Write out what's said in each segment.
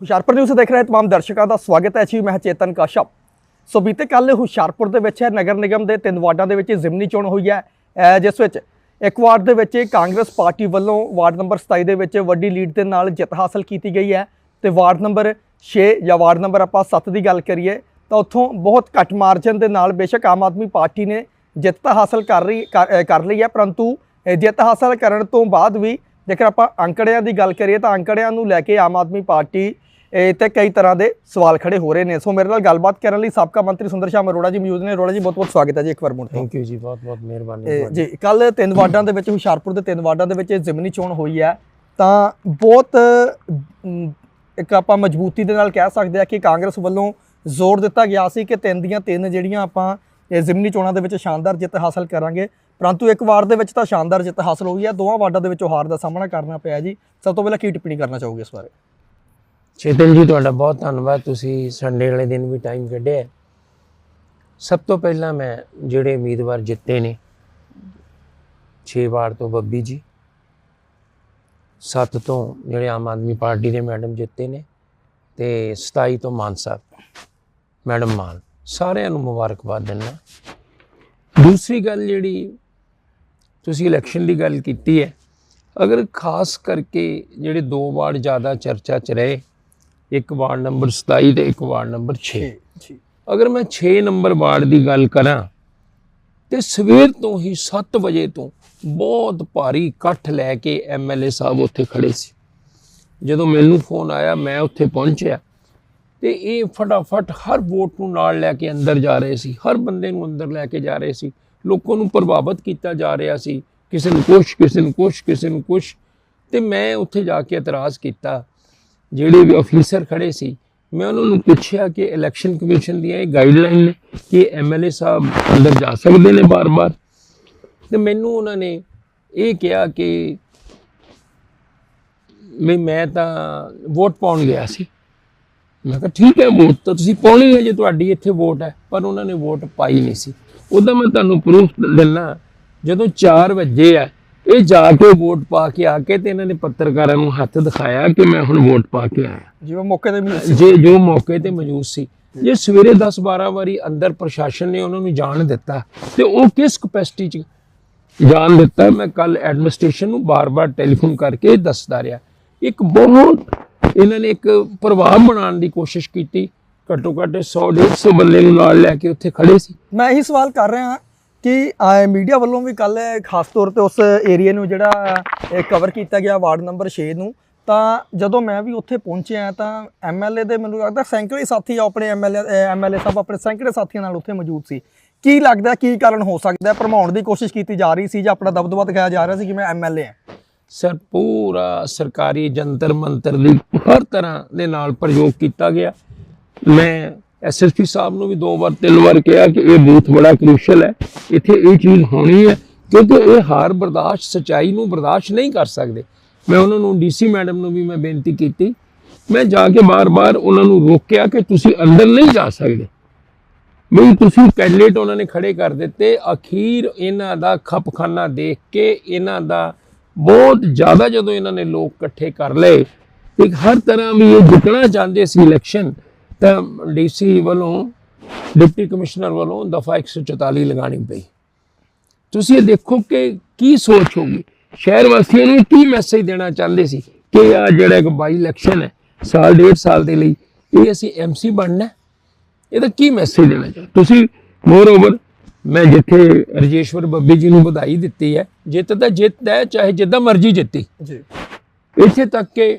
Hoshiarpur news ਦੇਖ ਰਹੇ तमाम ਦਰਸ਼ਕਾਂ ਦਾ ਸਵਾਗਤ ਹੈ ਜੀ ਮੈਂ ਚੇਤਨ ਕਾਸ਼ਪ ਸੋ ਬੀਤੇ ਕੱਲ ਹੁਸ਼ਿਆਰਪੁਰ ਦੇ ਵਿੱਚ ਨਗਰ ਨਿਗਮ ਦੇ ਤਿੰਨ ਵਾਰਡਾਂ ਦੇ ਵਿੱਚ ਜ਼ਿਮਨੀ ਚੋਣ ਹੋਈ ਹੈ ਅਹ ਜਿਸ ਵਿੱਚ ਇੱਕ ਵਾਰਡ ਦੇ ਵਿੱਚ ਕਾਂਗਰਸ ਪਾਰਟੀ ਵੱਲੋਂ ਵਾਰਡ ਨੰਬਰ 27 ਦੇ ਵਿੱਚ ਵੱਡੀ ਲੀਡ ਦੇ ਨਾਲ ਜਿੱਤ ਹਾਸਲ ਕੀਤੀ ਗਈ ਹੈ ਤੇ ਵਾਰਡ ਨੰਬਰ 6 ਜਾਂ ਵਾਰਡ ਨੰਬਰ ਆਪਾਂ 7 ਦੀ ਗੱਲ ਕਰੀਏ ਤਾਂ ਉੱਥੋਂ ਬਹੁਤ ਘੱਟ ਮਾਰਜਨ ਦੇ ਨਾਲ ਬੇਸ਼ੱਕ ਆਮ ਆਦਮੀ ਪਾਰਟੀ ਨੇ ਜਿੱਤ ਤਾਂ ਹਾਸਲ ਕਰ ਰਹੀ ਕਰ ਅਹ ਕਰ ਲਈ ਹੈ ਪਰੰਤੂ ਇਹ ਜਿੱਤ ਹਾਸਲ ਕਰਨ ਤੋਂ ਬਾਅਦ ਵੀ ਜੇਕਰ ਆਪਾਂ ਅੰਕੜਿਆਂ ਦੀ ਗੱਲ ਕਰੀਏ ਤਾਂ ਅੰਕੜਿਆਂ ਨੂੰ ਲੈ ਕੇ ਆਮ ਆਦਮੀ ਪਾਰਟੀ ਇਹ ਤੇ ਕਈ ਤਰ੍ਹਾਂ ਦੇ ਸਵਾਲ ਖੜੇ ਹੋ ਰਹੇ ਨੇ। ਸੋ ਮੇਰੇ ਨਾਲ ਗੱਲਬਾਤ ਕਰਨ ਲਈ ਸਾਬਕਾ ਮੰਤਰੀ ਸੁੰਦਰ ਸ਼ਾਮ ਅਰੋੜਾ ਜੀ ਮੌਜੂਦ ਨੇ। ਅਰੋੜਾ ਜੀ ਬਹੁਤ ਬਹੁਤ ਸਵਾਗਤ ਹੈ ਜੀ ਇੱਕ ਵਾਰ ਮੁੜ ਤੋਂ। ਥੈਂਕ ਯੂ ਜੀ ਬਹੁਤ ਬਹੁਤ ਮਿਹਰਬਾਨੀ। ਜੀ ਕੱਲ ਤਿੰਨ ਵਾਰਡਾਂ ਦੇ ਵਿੱਚ ਹੁਸ਼ਿਆਰਪੁਰ ਦੇ ਤਿੰਨ ਵਾਰਡਾਂ ਦੇ ਵਿੱਚ ਜ਼ਿਮਨੀ ਚੋਣ ਹੋਈ ਹੈ। ਤਾਂ ਬਹੁਤ ਇੱਕ ਆਪਾਂ ਮਜ਼ਬੂਤੀ ਦੇ ਨਾਲ ਕਹਿ ਸਕਦੇ ਆ ਕਿ ਕਾਂਗਰਸ ਵੱਲੋਂ ਜ਼ੋਰ ਦਿੱਤਾ ਗਿਆ ਸੀ ਕਿ ਤਿੰਨ ਦੀਆਂ ਤਿੰਨ ਜਿਹੜੀਆਂ ਆਪਾਂ ਇਹ ਜ਼ਿਮਨੀ ਚੋਣਾਂ ਦੇ ਵਿੱਚ ਸ਼ਾਨਦਾਰ ਜਿੱਤ ਹਾਸਲ ਕਰਾਂਗੇ। ਪਰੰਤੂ ਇੱਕ ਵਾਰਡ ਦੇ ਵਿੱਚ ਤਾਂ ਸ਼ਾਨਦਾਰ ਜਿੱਤ ਹਾਸਲ ਹੋਈ ਹੈ। ਦੋਵਾਂ ਵਾਰਡਾਂ ਦੇ ਵਿੱਚੋਂ ਹਾਰ ਦਾ ਸਾਹਮਣਾ ਕਰਨਾ ਪਿਆ ਜੀ। ਸਭ ਤੋਂ ਪਹਿਲਾਂ ਕੀ ਟਿੱਪਣੀ ਕਰਨਾ ਚਾਹੋਗੇ ਇਸ ਬਾਰੇ? ਚੇਤਨ ਜੀ, ਤੁਹਾਡਾ ਬਹੁਤ ਧੰਨਵਾਦ। ਤੁਸੀਂ ਸੰਡੇ ਵਾਲੇ ਦਿਨ ਵੀ ਟਾਈਮ ਕੱਢਿਆ। ਸਭ ਤੋਂ ਪਹਿਲਾਂ ਮੈਂ ਜਿਹੜੇ ਉਮੀਦਵਾਰ ਜਿੱਤੇ ਨੇ 6 ਵਾਰ ਤੋਂ ਬੱਬੀ ਜੀ 7 ਤੋਂ ਜਿਹੜੇ ਆਮ ਆਦਮੀ ਪਾਰਟੀ ਦੇ ਮੈਡਮ ਜਿੱਤੇ ਨੇ ਤੇ 27 ਤੋਂ ਮਾਨ ਸਾਹਿਬ। ਮੈਡਮ ਮਾਨ, ਸਾਰਿਆਂ ਨੂੰ ਮੁਬਾਰਕਬਾਦ ਦਿੰਦਾ। ਦੂਸਰੀ ਗੱਲ ਜਿਹੜੀ ਤੁਸੀਂ ਇਲੈਕਸ਼ਨ ਦੀ ਗੱਲ ਕੀਤੀ ਹੈ, ਅਗਰ ਖਾਸ ਕਰਕੇ ਜਿਹੜੇ ਦੋ ਵਾਰ ਜ਼ਿਆਦਾ ਚਰਚਾ 'ਚ ਰਹੇ ਇੱਕ ਵਾਰਡ ਨੰਬਰ 27 ਤੇ ਇੱਕ ਵਾਰਡ ਨੰਬਰ 6 ਜੀ ਅਗਰ ਮੈਂ 6 ਨੰਬਰ ਵਾਰਡ ਦੀ ਗੱਲ ਕਰਾਂ ਤੇ ਸਵੇਰ ਤੋਂ ਹੀ 7 ਵਜੇ ਤੋਂ ਬਹੁਤ ਭਾਰੀ ਇਕੱਠ ਲੈ ਕੇ ਐਮਐਲਏ ਸਾਹਿਬ ਉੱਥੇ ਖੜੇ ਸੀ। ਜਦੋਂ ਮੈਨੂੰ ਫੋਨ ਆਇਆ ਮੈਂ ਉੱਥੇ ਪਹੁੰਚਿਆ ਤੇ ਇਹ ਫਟਾਫਟ ਹਰ ਵੋਟ ਨੂੰ ਨਾਲ ਲੈ ਕੇ ਅੰਦਰ ਜਾ ਰਹੇ ਸੀ ਹਰ ਬੰਦੇ ਨੂੰ ਅੰਦਰ ਲੈ ਕੇ ਜਾ ਰਹੇ ਸੀ। ਲੋਕਾਂ ਨੂੰ ਪ੍ਰਭਾਵਿਤ ਕੀਤਾ ਜਾ ਰਿਹਾ ਸੀ ਕਿਸੇ ਨੂੰ ਕੁਛ ਕਿਸੇ ਨੂੰ ਕੁਛ ਕਿਸੇ ਨੂੰ ਕੁਛ। ਤੇ ਮੈਂ ਉੱਥੇ ਜਾ ਕੇ ਇਤਰਾਜ਼ ਕੀਤਾ ਜਿਹੜੇ ਵੀ ਅਫੀਸਰ ਖੜੇ ਸੀ, ਮੈਂ ਉਹਨਾਂ ਨੂੰ ਪੁੱਛਿਆ ਕਿ ਇਲੈਕਸ਼ਨ ਕਮਿਸ਼ਨ ਦੀਆਂ ਇਹ ਗਾਈਡਲਾਈਨ ਨੇ ਕਿ ਐਮਐਲਏ ਸਾਹਿਬ ਅੰਦਰ ਜਾ ਸਕਦੇ ਨੇ ਬਾਰ-ਬਾਰ। ਤੇ ਮੈਨੂੰ ਉਹਨਾਂ ਨੇ ਇਹ ਕਿਹਾ ਕਿ ਮੈਂ ਮੈਂ ਤਾਂ ਵੋਟ ਪਾਉਣ ਗਿਆ ਸੀ। ਮੈਂ ਕਿਹਾ, ਠੀਕ ਹੈ ਵੋਟ ਤਾਂ ਤੁਸੀਂ ਪਾਉਣੀ ਹੈ ਜੇ ਤੁਹਾਡੀ ਇੱਥੇ ਵੋਟ ਹੈ। ਪਰ ਉਹਨਾਂ ਨੇ ਵੋਟ ਪਾਈ ਨਹੀਂ ਸੀ। ਉਹਦਾ ਮੈਂ ਤੁਹਾਨੂੰ ਪ੍ਰੂਫ ਦਿੰਨਾ, ਜਦੋਂ 4 ਵਜੇ ਆ ਇਹ ਜਾ ਕੇ ਵੋਟ ਪਾ ਕੇ ਆ ਕੇ ਤੇ ਇਹਨਾਂ ਨੇ ਪੱਤਰਕਾਰਾਂ ਨੂੰ ਹੱਥ ਦਿਖਾਇਆ ਕਿ ਮੈਂ ਹੁਣ ਵੋਟ ਪਾ ਕੇ ਆਇਆ। ਜਿਵੇਂ ਮੌਕੇ ਤੇ ਮਿਲ ਜੇ ਜੋ ਮੌਕੇ ਤੇ ਮੌਜੂਦ ਸੀ। ਜੇ ਸਵੇਰੇ 10-12 ਵਾਰੀ ਅੰਦਰ ਪ੍ਰਸ਼ਾਸਨ ਨੇ ਉਹਨਾਂ ਨੂੰ ਜਾਣ ਦਿੱਤਾ ਤੇ ਉਹ ਕਿਸ ਕਪੈਸਿਟੀ 'ਚ ਜਾਣ ਦਿੱਤਾ ਮੈਂ ਕੱਲ ਐਡਮਿਨਿਸਟ੍ਰੇਸ਼ਨ ਨੂੰ ਬਾਰ-ਬਾਰ ਟੈਲੀਫੋਨ ਕਰਕੇ ਦੱਸਦਾ ਰਿਹਾ। ਇੱਕ ਬਹੁਤ ਇਹਨਾਂ ਨੇ ਇੱਕ ਪ੍ਰਭਾਵ ਬਣਾਉਣ ਦੀ ਕੋਸ਼ਿਸ਼ ਕੀਤੀ। ਘੱਟੋ ਘੱਟ 100-150 ਬੰਦੇ ਨੂੰ ਨਾਲ ਲੈ ਕੇ ਉੱਥੇ ਖੜੇ ਸੀ। ਮੈਂ ਇਹੀ ਸਵਾਲ ਕਰ ਰਿਹਾ ਕਿ ਮੀਡੀਆ ਵੱਲੋਂ ਵੀ ਕੱਲ ਖਾਸ ਤੌਰ ਤੇ ਉਸ ਏਰੀਆ ਨੂੰ ਜਿਹੜਾ ਕਵਰ ਕੀਤਾ ਗਿਆ ਵਾਰਡ ਨੰਬਰ 6 ਨੂੰ, ਤਾਂ ਜਦੋਂ ਮੈਂ ਵੀ ਉੱਥੇ ਪਹੁੰਚਿਆ ਤਾਂ ਐਮਐਲਏ ਦੇ ਮੈਨੂੰ ਲੱਗਦਾ ਸੈਂਕੜੇ ਸਾਥੀ ਆਪਣੇ ਐਮਐਲਏ ਐਮਐਲਏ ਸਾਹਿਬ ਆਪਣੇ ਸੈਂਕੜੇ ਸਾਥੀਆਂ ਨਾਲ ਉੱਥੇ ਮੌਜੂਦ ਸੀ। ਕੀ ਲੱਗਦਾ, ਕੀ ਕਾਰਨ ਹੋ ਸਕਦਾ, ਭਰਮਾਉਣ ਦੀ ਕੋਸ਼ਿਸ਼ ਕੀਤੀ ਜਾ ਰਹੀ ਸੀ ਜਾਂ ਆਪਣਾ ਦਬਦਬਾ ਦਿਖਾਇਆ ਜਾ ਰਿਹਾ ਸੀ ਕਿ ਮੈਂ ਐਮਐਲਏ ਹਾਂ? ਸਰ, ਪੂਰਾ ਸਰਕਾਰੀ ਜੰਤਰ ਮੰਤਰ ਦੀ ਹਰ ਤਰ੍ਹਾਂ ਦੇ ਨਾਲ ਪ੍ਰਯੋਗ ਕੀਤਾ ਗਿਆ। ਮੈਂ ਐਸਐਸਪੀ ਸਾਹਿਬ ਨੂੰ ਵੀ ਦੋ ਵਾਰ, ਤਿੰਨ ਵਾਰ ਕਿਹਾ ਕਿ ਇਹ ਬੂਥ ਬੜਾ ਕ੍ਰੂਸ਼ਲ ਹੈ। ਇੱਥੇ ਇਹ ਚੀਜ਼ ਹੋਣੀ ਹੈ ਕਿਉਂਕਿ ਇਹ ਹਾਰ ਬਰਦਾਸ਼ਤ, ਸਚਾਈ ਨੂੰ ਬਰਦਾਸ਼ਤ ਨਹੀਂ ਕਰ ਸਕਦੇ। ਮੈਂ ਉਹਨਾਂ ਨੂੰ ਡੀਸੀ ਮੈਡਮ ਨੂੰ ਵੀ ਮੈਂ ਬੇਨਤੀ ਕੀਤੀ। ਮੈਂ ਜਾ ਕੇ ਬਾਰ-ਬਾਰ ਉਹਨਾਂ ਨੂੰ ਰੋਕਿਆ ਕਿ ਤੁਸੀਂ ਅੰਦਰ ਨਹੀਂ ਜਾ ਸਕਦੇ। ਵੀ ਤੁਸੀਂ ਕੈਂਡੀਡੇਟ ਉਹਨਾਂ ਨੇ ਖੜੇ ਕਰ ਦਿੱਤੇ। ਅਖੀਰ ਇਹਨਾਂ ਦਾ ਖਪਖਾਨਾ ਦੇਖ ਕੇ ਇਹਨਾਂ ਦਾ ਬਹੁਤ ਜ਼ਿਆਦਾ ਜਦੋਂ ਇਹਨਾਂ ਨੇ ਲੋਕ ਇਕੱਠੇ ਕਰ ਲਏ ਇੱਕ ਹਰ ਤਰ੍ਹਾਂ ਵੀ ਇਹ ਜਿੱਤਣਾ ਚਾਹੁੰਦੇ ਸੀ ਇਲੈਕਸ਼ਨ ਤਾਂ ਡੀਸੀ ਵੱਲੋਂ ਡਿਪਟੀ ਕਮਿਸ਼ਨਰ ਵੱਲੋਂ ਦਫਾ 144 ਲਗਾਣੀ ਪਈ। ਤੁਸੀਂ ਇਹ ਦੇਖੋ ਕਿ ਕੀ ਸੋਚ ਹੋਗੀ ਸ਼ਹਿਰ ਵਾਸੀਆਂ ਨੂੰ ਕੀ ਮੈਸੇਜ ਦੇਣਾ ਚਾਹੁੰਦੇ ਸੀ ਕਿ ਆ ਜਿਹੜਾ ਇੱਕ ਬਾਈ ਇਲੈਕਸ਼ਨ ਹੈ ਸਾਲ ਡੇਢ ਸਾਲ ਦੇ ਲਈ ਇਹ ਅਸੀਂ ਐਮਸੀ ਬਣਨਾ? ਇਹਦਾ ਕੀ ਮੈਸੇਜ ਦੇਣਾ ਚਾਹੁੰਦੇ? ਤੁਸੀਂ ਮੋਰ ਓਵਰ ਮੈਂ ਜਿੱਥੇ ਰਜੇਸ਼ਵਰ ਬੱਬੀ ਜੀ ਨੂੰ ਵਧਾਈ ਦਿੱਤੀ ਹੈ ਜਿੱਤ ਤਾਂ ਜਿੱਤ ਹੈ ਚਾਹੇ ਜਿੱਦਾਂ ਮਰਜ਼ੀ ਜਿੱਤੀ। ਜੀ। ਇੱਥੇ ਤੱਕ ਕਿ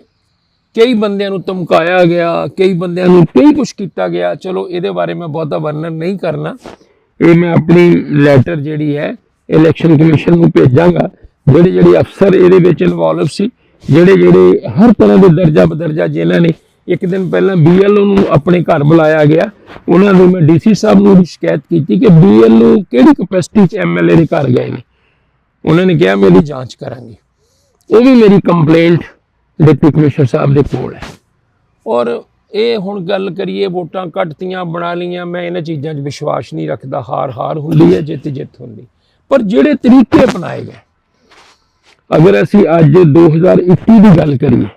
ਕਈ ਬੰਦਿਆਂ ਨੂੰ ਧਮਕਾਇਆ ਗਿਆ, ਕਈ ਬੰਦਿਆਂ ਨੂੰ ਕਈ ਕੁਝ ਕੀਤਾ ਗਿਆ। ਚਲੋ, ਇਹਦੇ ਬਾਰੇ ਮੈਂ ਬਹੁਤਾ ਵਰਣਨ ਨਹੀਂ ਕਰਨਾ। ਇਹ ਮੈਂ ਆਪਣੀ ਲੈਟਰ ਜਿਹੜੀ ਹੈ ਇਲੈਕਸ਼ਨ ਕਮਿਸ਼ਨ ਨੂੰ ਭੇਜਾਂਗਾ। ਜਿਹੜੇ ਜਿਹੜੇ ਅਫਸਰ ਇਹਦੇ ਵਿੱਚ ਇਨਵੋਲਵ ਸੀ, ਜਿਹੜੇ ਜਿਹੜੇ ਹਰ ਤਰ੍ਹਾਂ ਦੇ ਦਰਜਾ ਬਦਰਜਾ ਜਿਨ੍ਹਾਂ ਨੇ, ਇੱਕ ਦਿਨ ਪਹਿਲਾਂ ਬੀਐਲਓ ਨੂੰ ਆਪਣੇ ਘਰ ਬੁਲਾਇਆ ਗਿਆ। ਉਹਨਾਂ ਨੂੰ ਮੈਂ ਡੀਸੀ ਸਾਹਿਬ ਨੂੰ ਵੀ ਸ਼ਿਕਾਇਤ ਕੀਤੀ ਕਿ ਬੀਐਲਓ ਕਿਹੜੀ ਕਪੈਸਿਟੀ 'ਚ ਐਮਐਲਏ ਦੇ ਘਰ ਗਏ ਨੇ। ਉਹਨਾਂ ਨੇ ਕਿਹਾ ਮੇਰੀ ਜਾਂਚ ਕਰਾਂਗੇ। ਉਹ ਵੀ ਮੇਰੀ ਕੰਪਲੇਂਟ ਡਿਪਟੀ ਕਮਿਸ਼ਨਰ ਸਾਹਿਬ ਦੇ ਕੋਲ ਹੈ। ਔਰ ਇਹ ਹੁਣ ਗੱਲ ਕਰੀਏ ਵੋਟਾਂ ਕੱਟਤੀਆਂ ਬਣਾ ਲਈਆਂ, ਮੈਂ ਇਹਨਾਂ ਚੀਜ਼ਾਂ 'ਚ ਵਿਸ਼ਵਾਸ ਨਹੀਂ ਰੱਖਦਾ। ਹਾਰ ਹਾਰ ਹੁੰਦੀ ਹੈ, ਜਿੱਤ ਜਿੱਤ ਹੁੰਦੀ। ਪਰ ਜਿਹੜੇ ਤਰੀਕੇ ਅਪਣਾਏ ਗਏ, ਅਗਰ ਅਸੀਂ ਅੱਜ 2021 ਦੀ ਗੱਲ ਕਰੀਏ,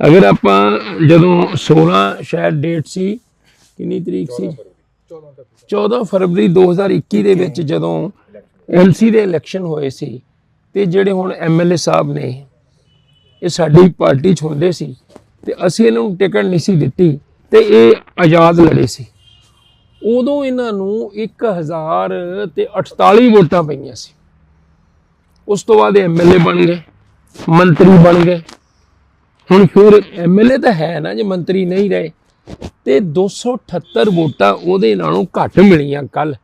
ਅਗਰ ਆਪਾਂ ਜਦੋਂ 16 ਸ਼ਾਇਦ ਡੇਟ ਸੀ, ਕਿੰਨੀ ਤਰੀਕ ਸੀ? 14 ਫਰਵਰੀ 2021 ਦੇ ਵਿੱਚ ਜਦੋਂ ਐਮਸੀ ਦੇ ਇਲੈਕਸ਼ਨ ਹੋਏ ਸੀ, ਤੇ ਜਿਹੜੇ ਹੁਣ ਐਮਐਲਏ ਸਾਹਿਬ ਨੇ ਇਹ ਸਾਡੀ ਪਾਰਟੀ 'ਚ ਹੁੰਦੇ ਸੀ ਤੇ ਅਸੀਂ ਇਹਨਾਂ ਨੂੰ ਟਿਕਟ ਨਹੀਂ ਸੀ ਦਿੱਤੀ ਤੇ ਇਹ ਆਜ਼ਾਦ ਲੜੇ ਸੀ। ਉਦੋਂ ਇਹਨਾਂ ਨੂੰ 1000 ਤੇ 48 ਵੋਟਾਂ ਪਈਆਂ ਸੀ। ਉਸ ਤੋਂ ਬਾਅਦ ਐਮਐਲਏ ਬਣ ਗਏ, ਮੰਤਰੀ ਬਣ ਗਏ। ਹੁਣ ਫਿਰ ਐਮਐਲਏ ਤਾਂ ਹੈ ਨਾ, ਜੇ ਮੰਤਰੀ ਨਹੀਂ ਰਹੇ, ਤੇ 278 ਵੋਟਾਂ ਉਹਦੇ ਨਾਲੋਂ ਘੱਟ ਮਿਲੀਆਂ ਕੱਲ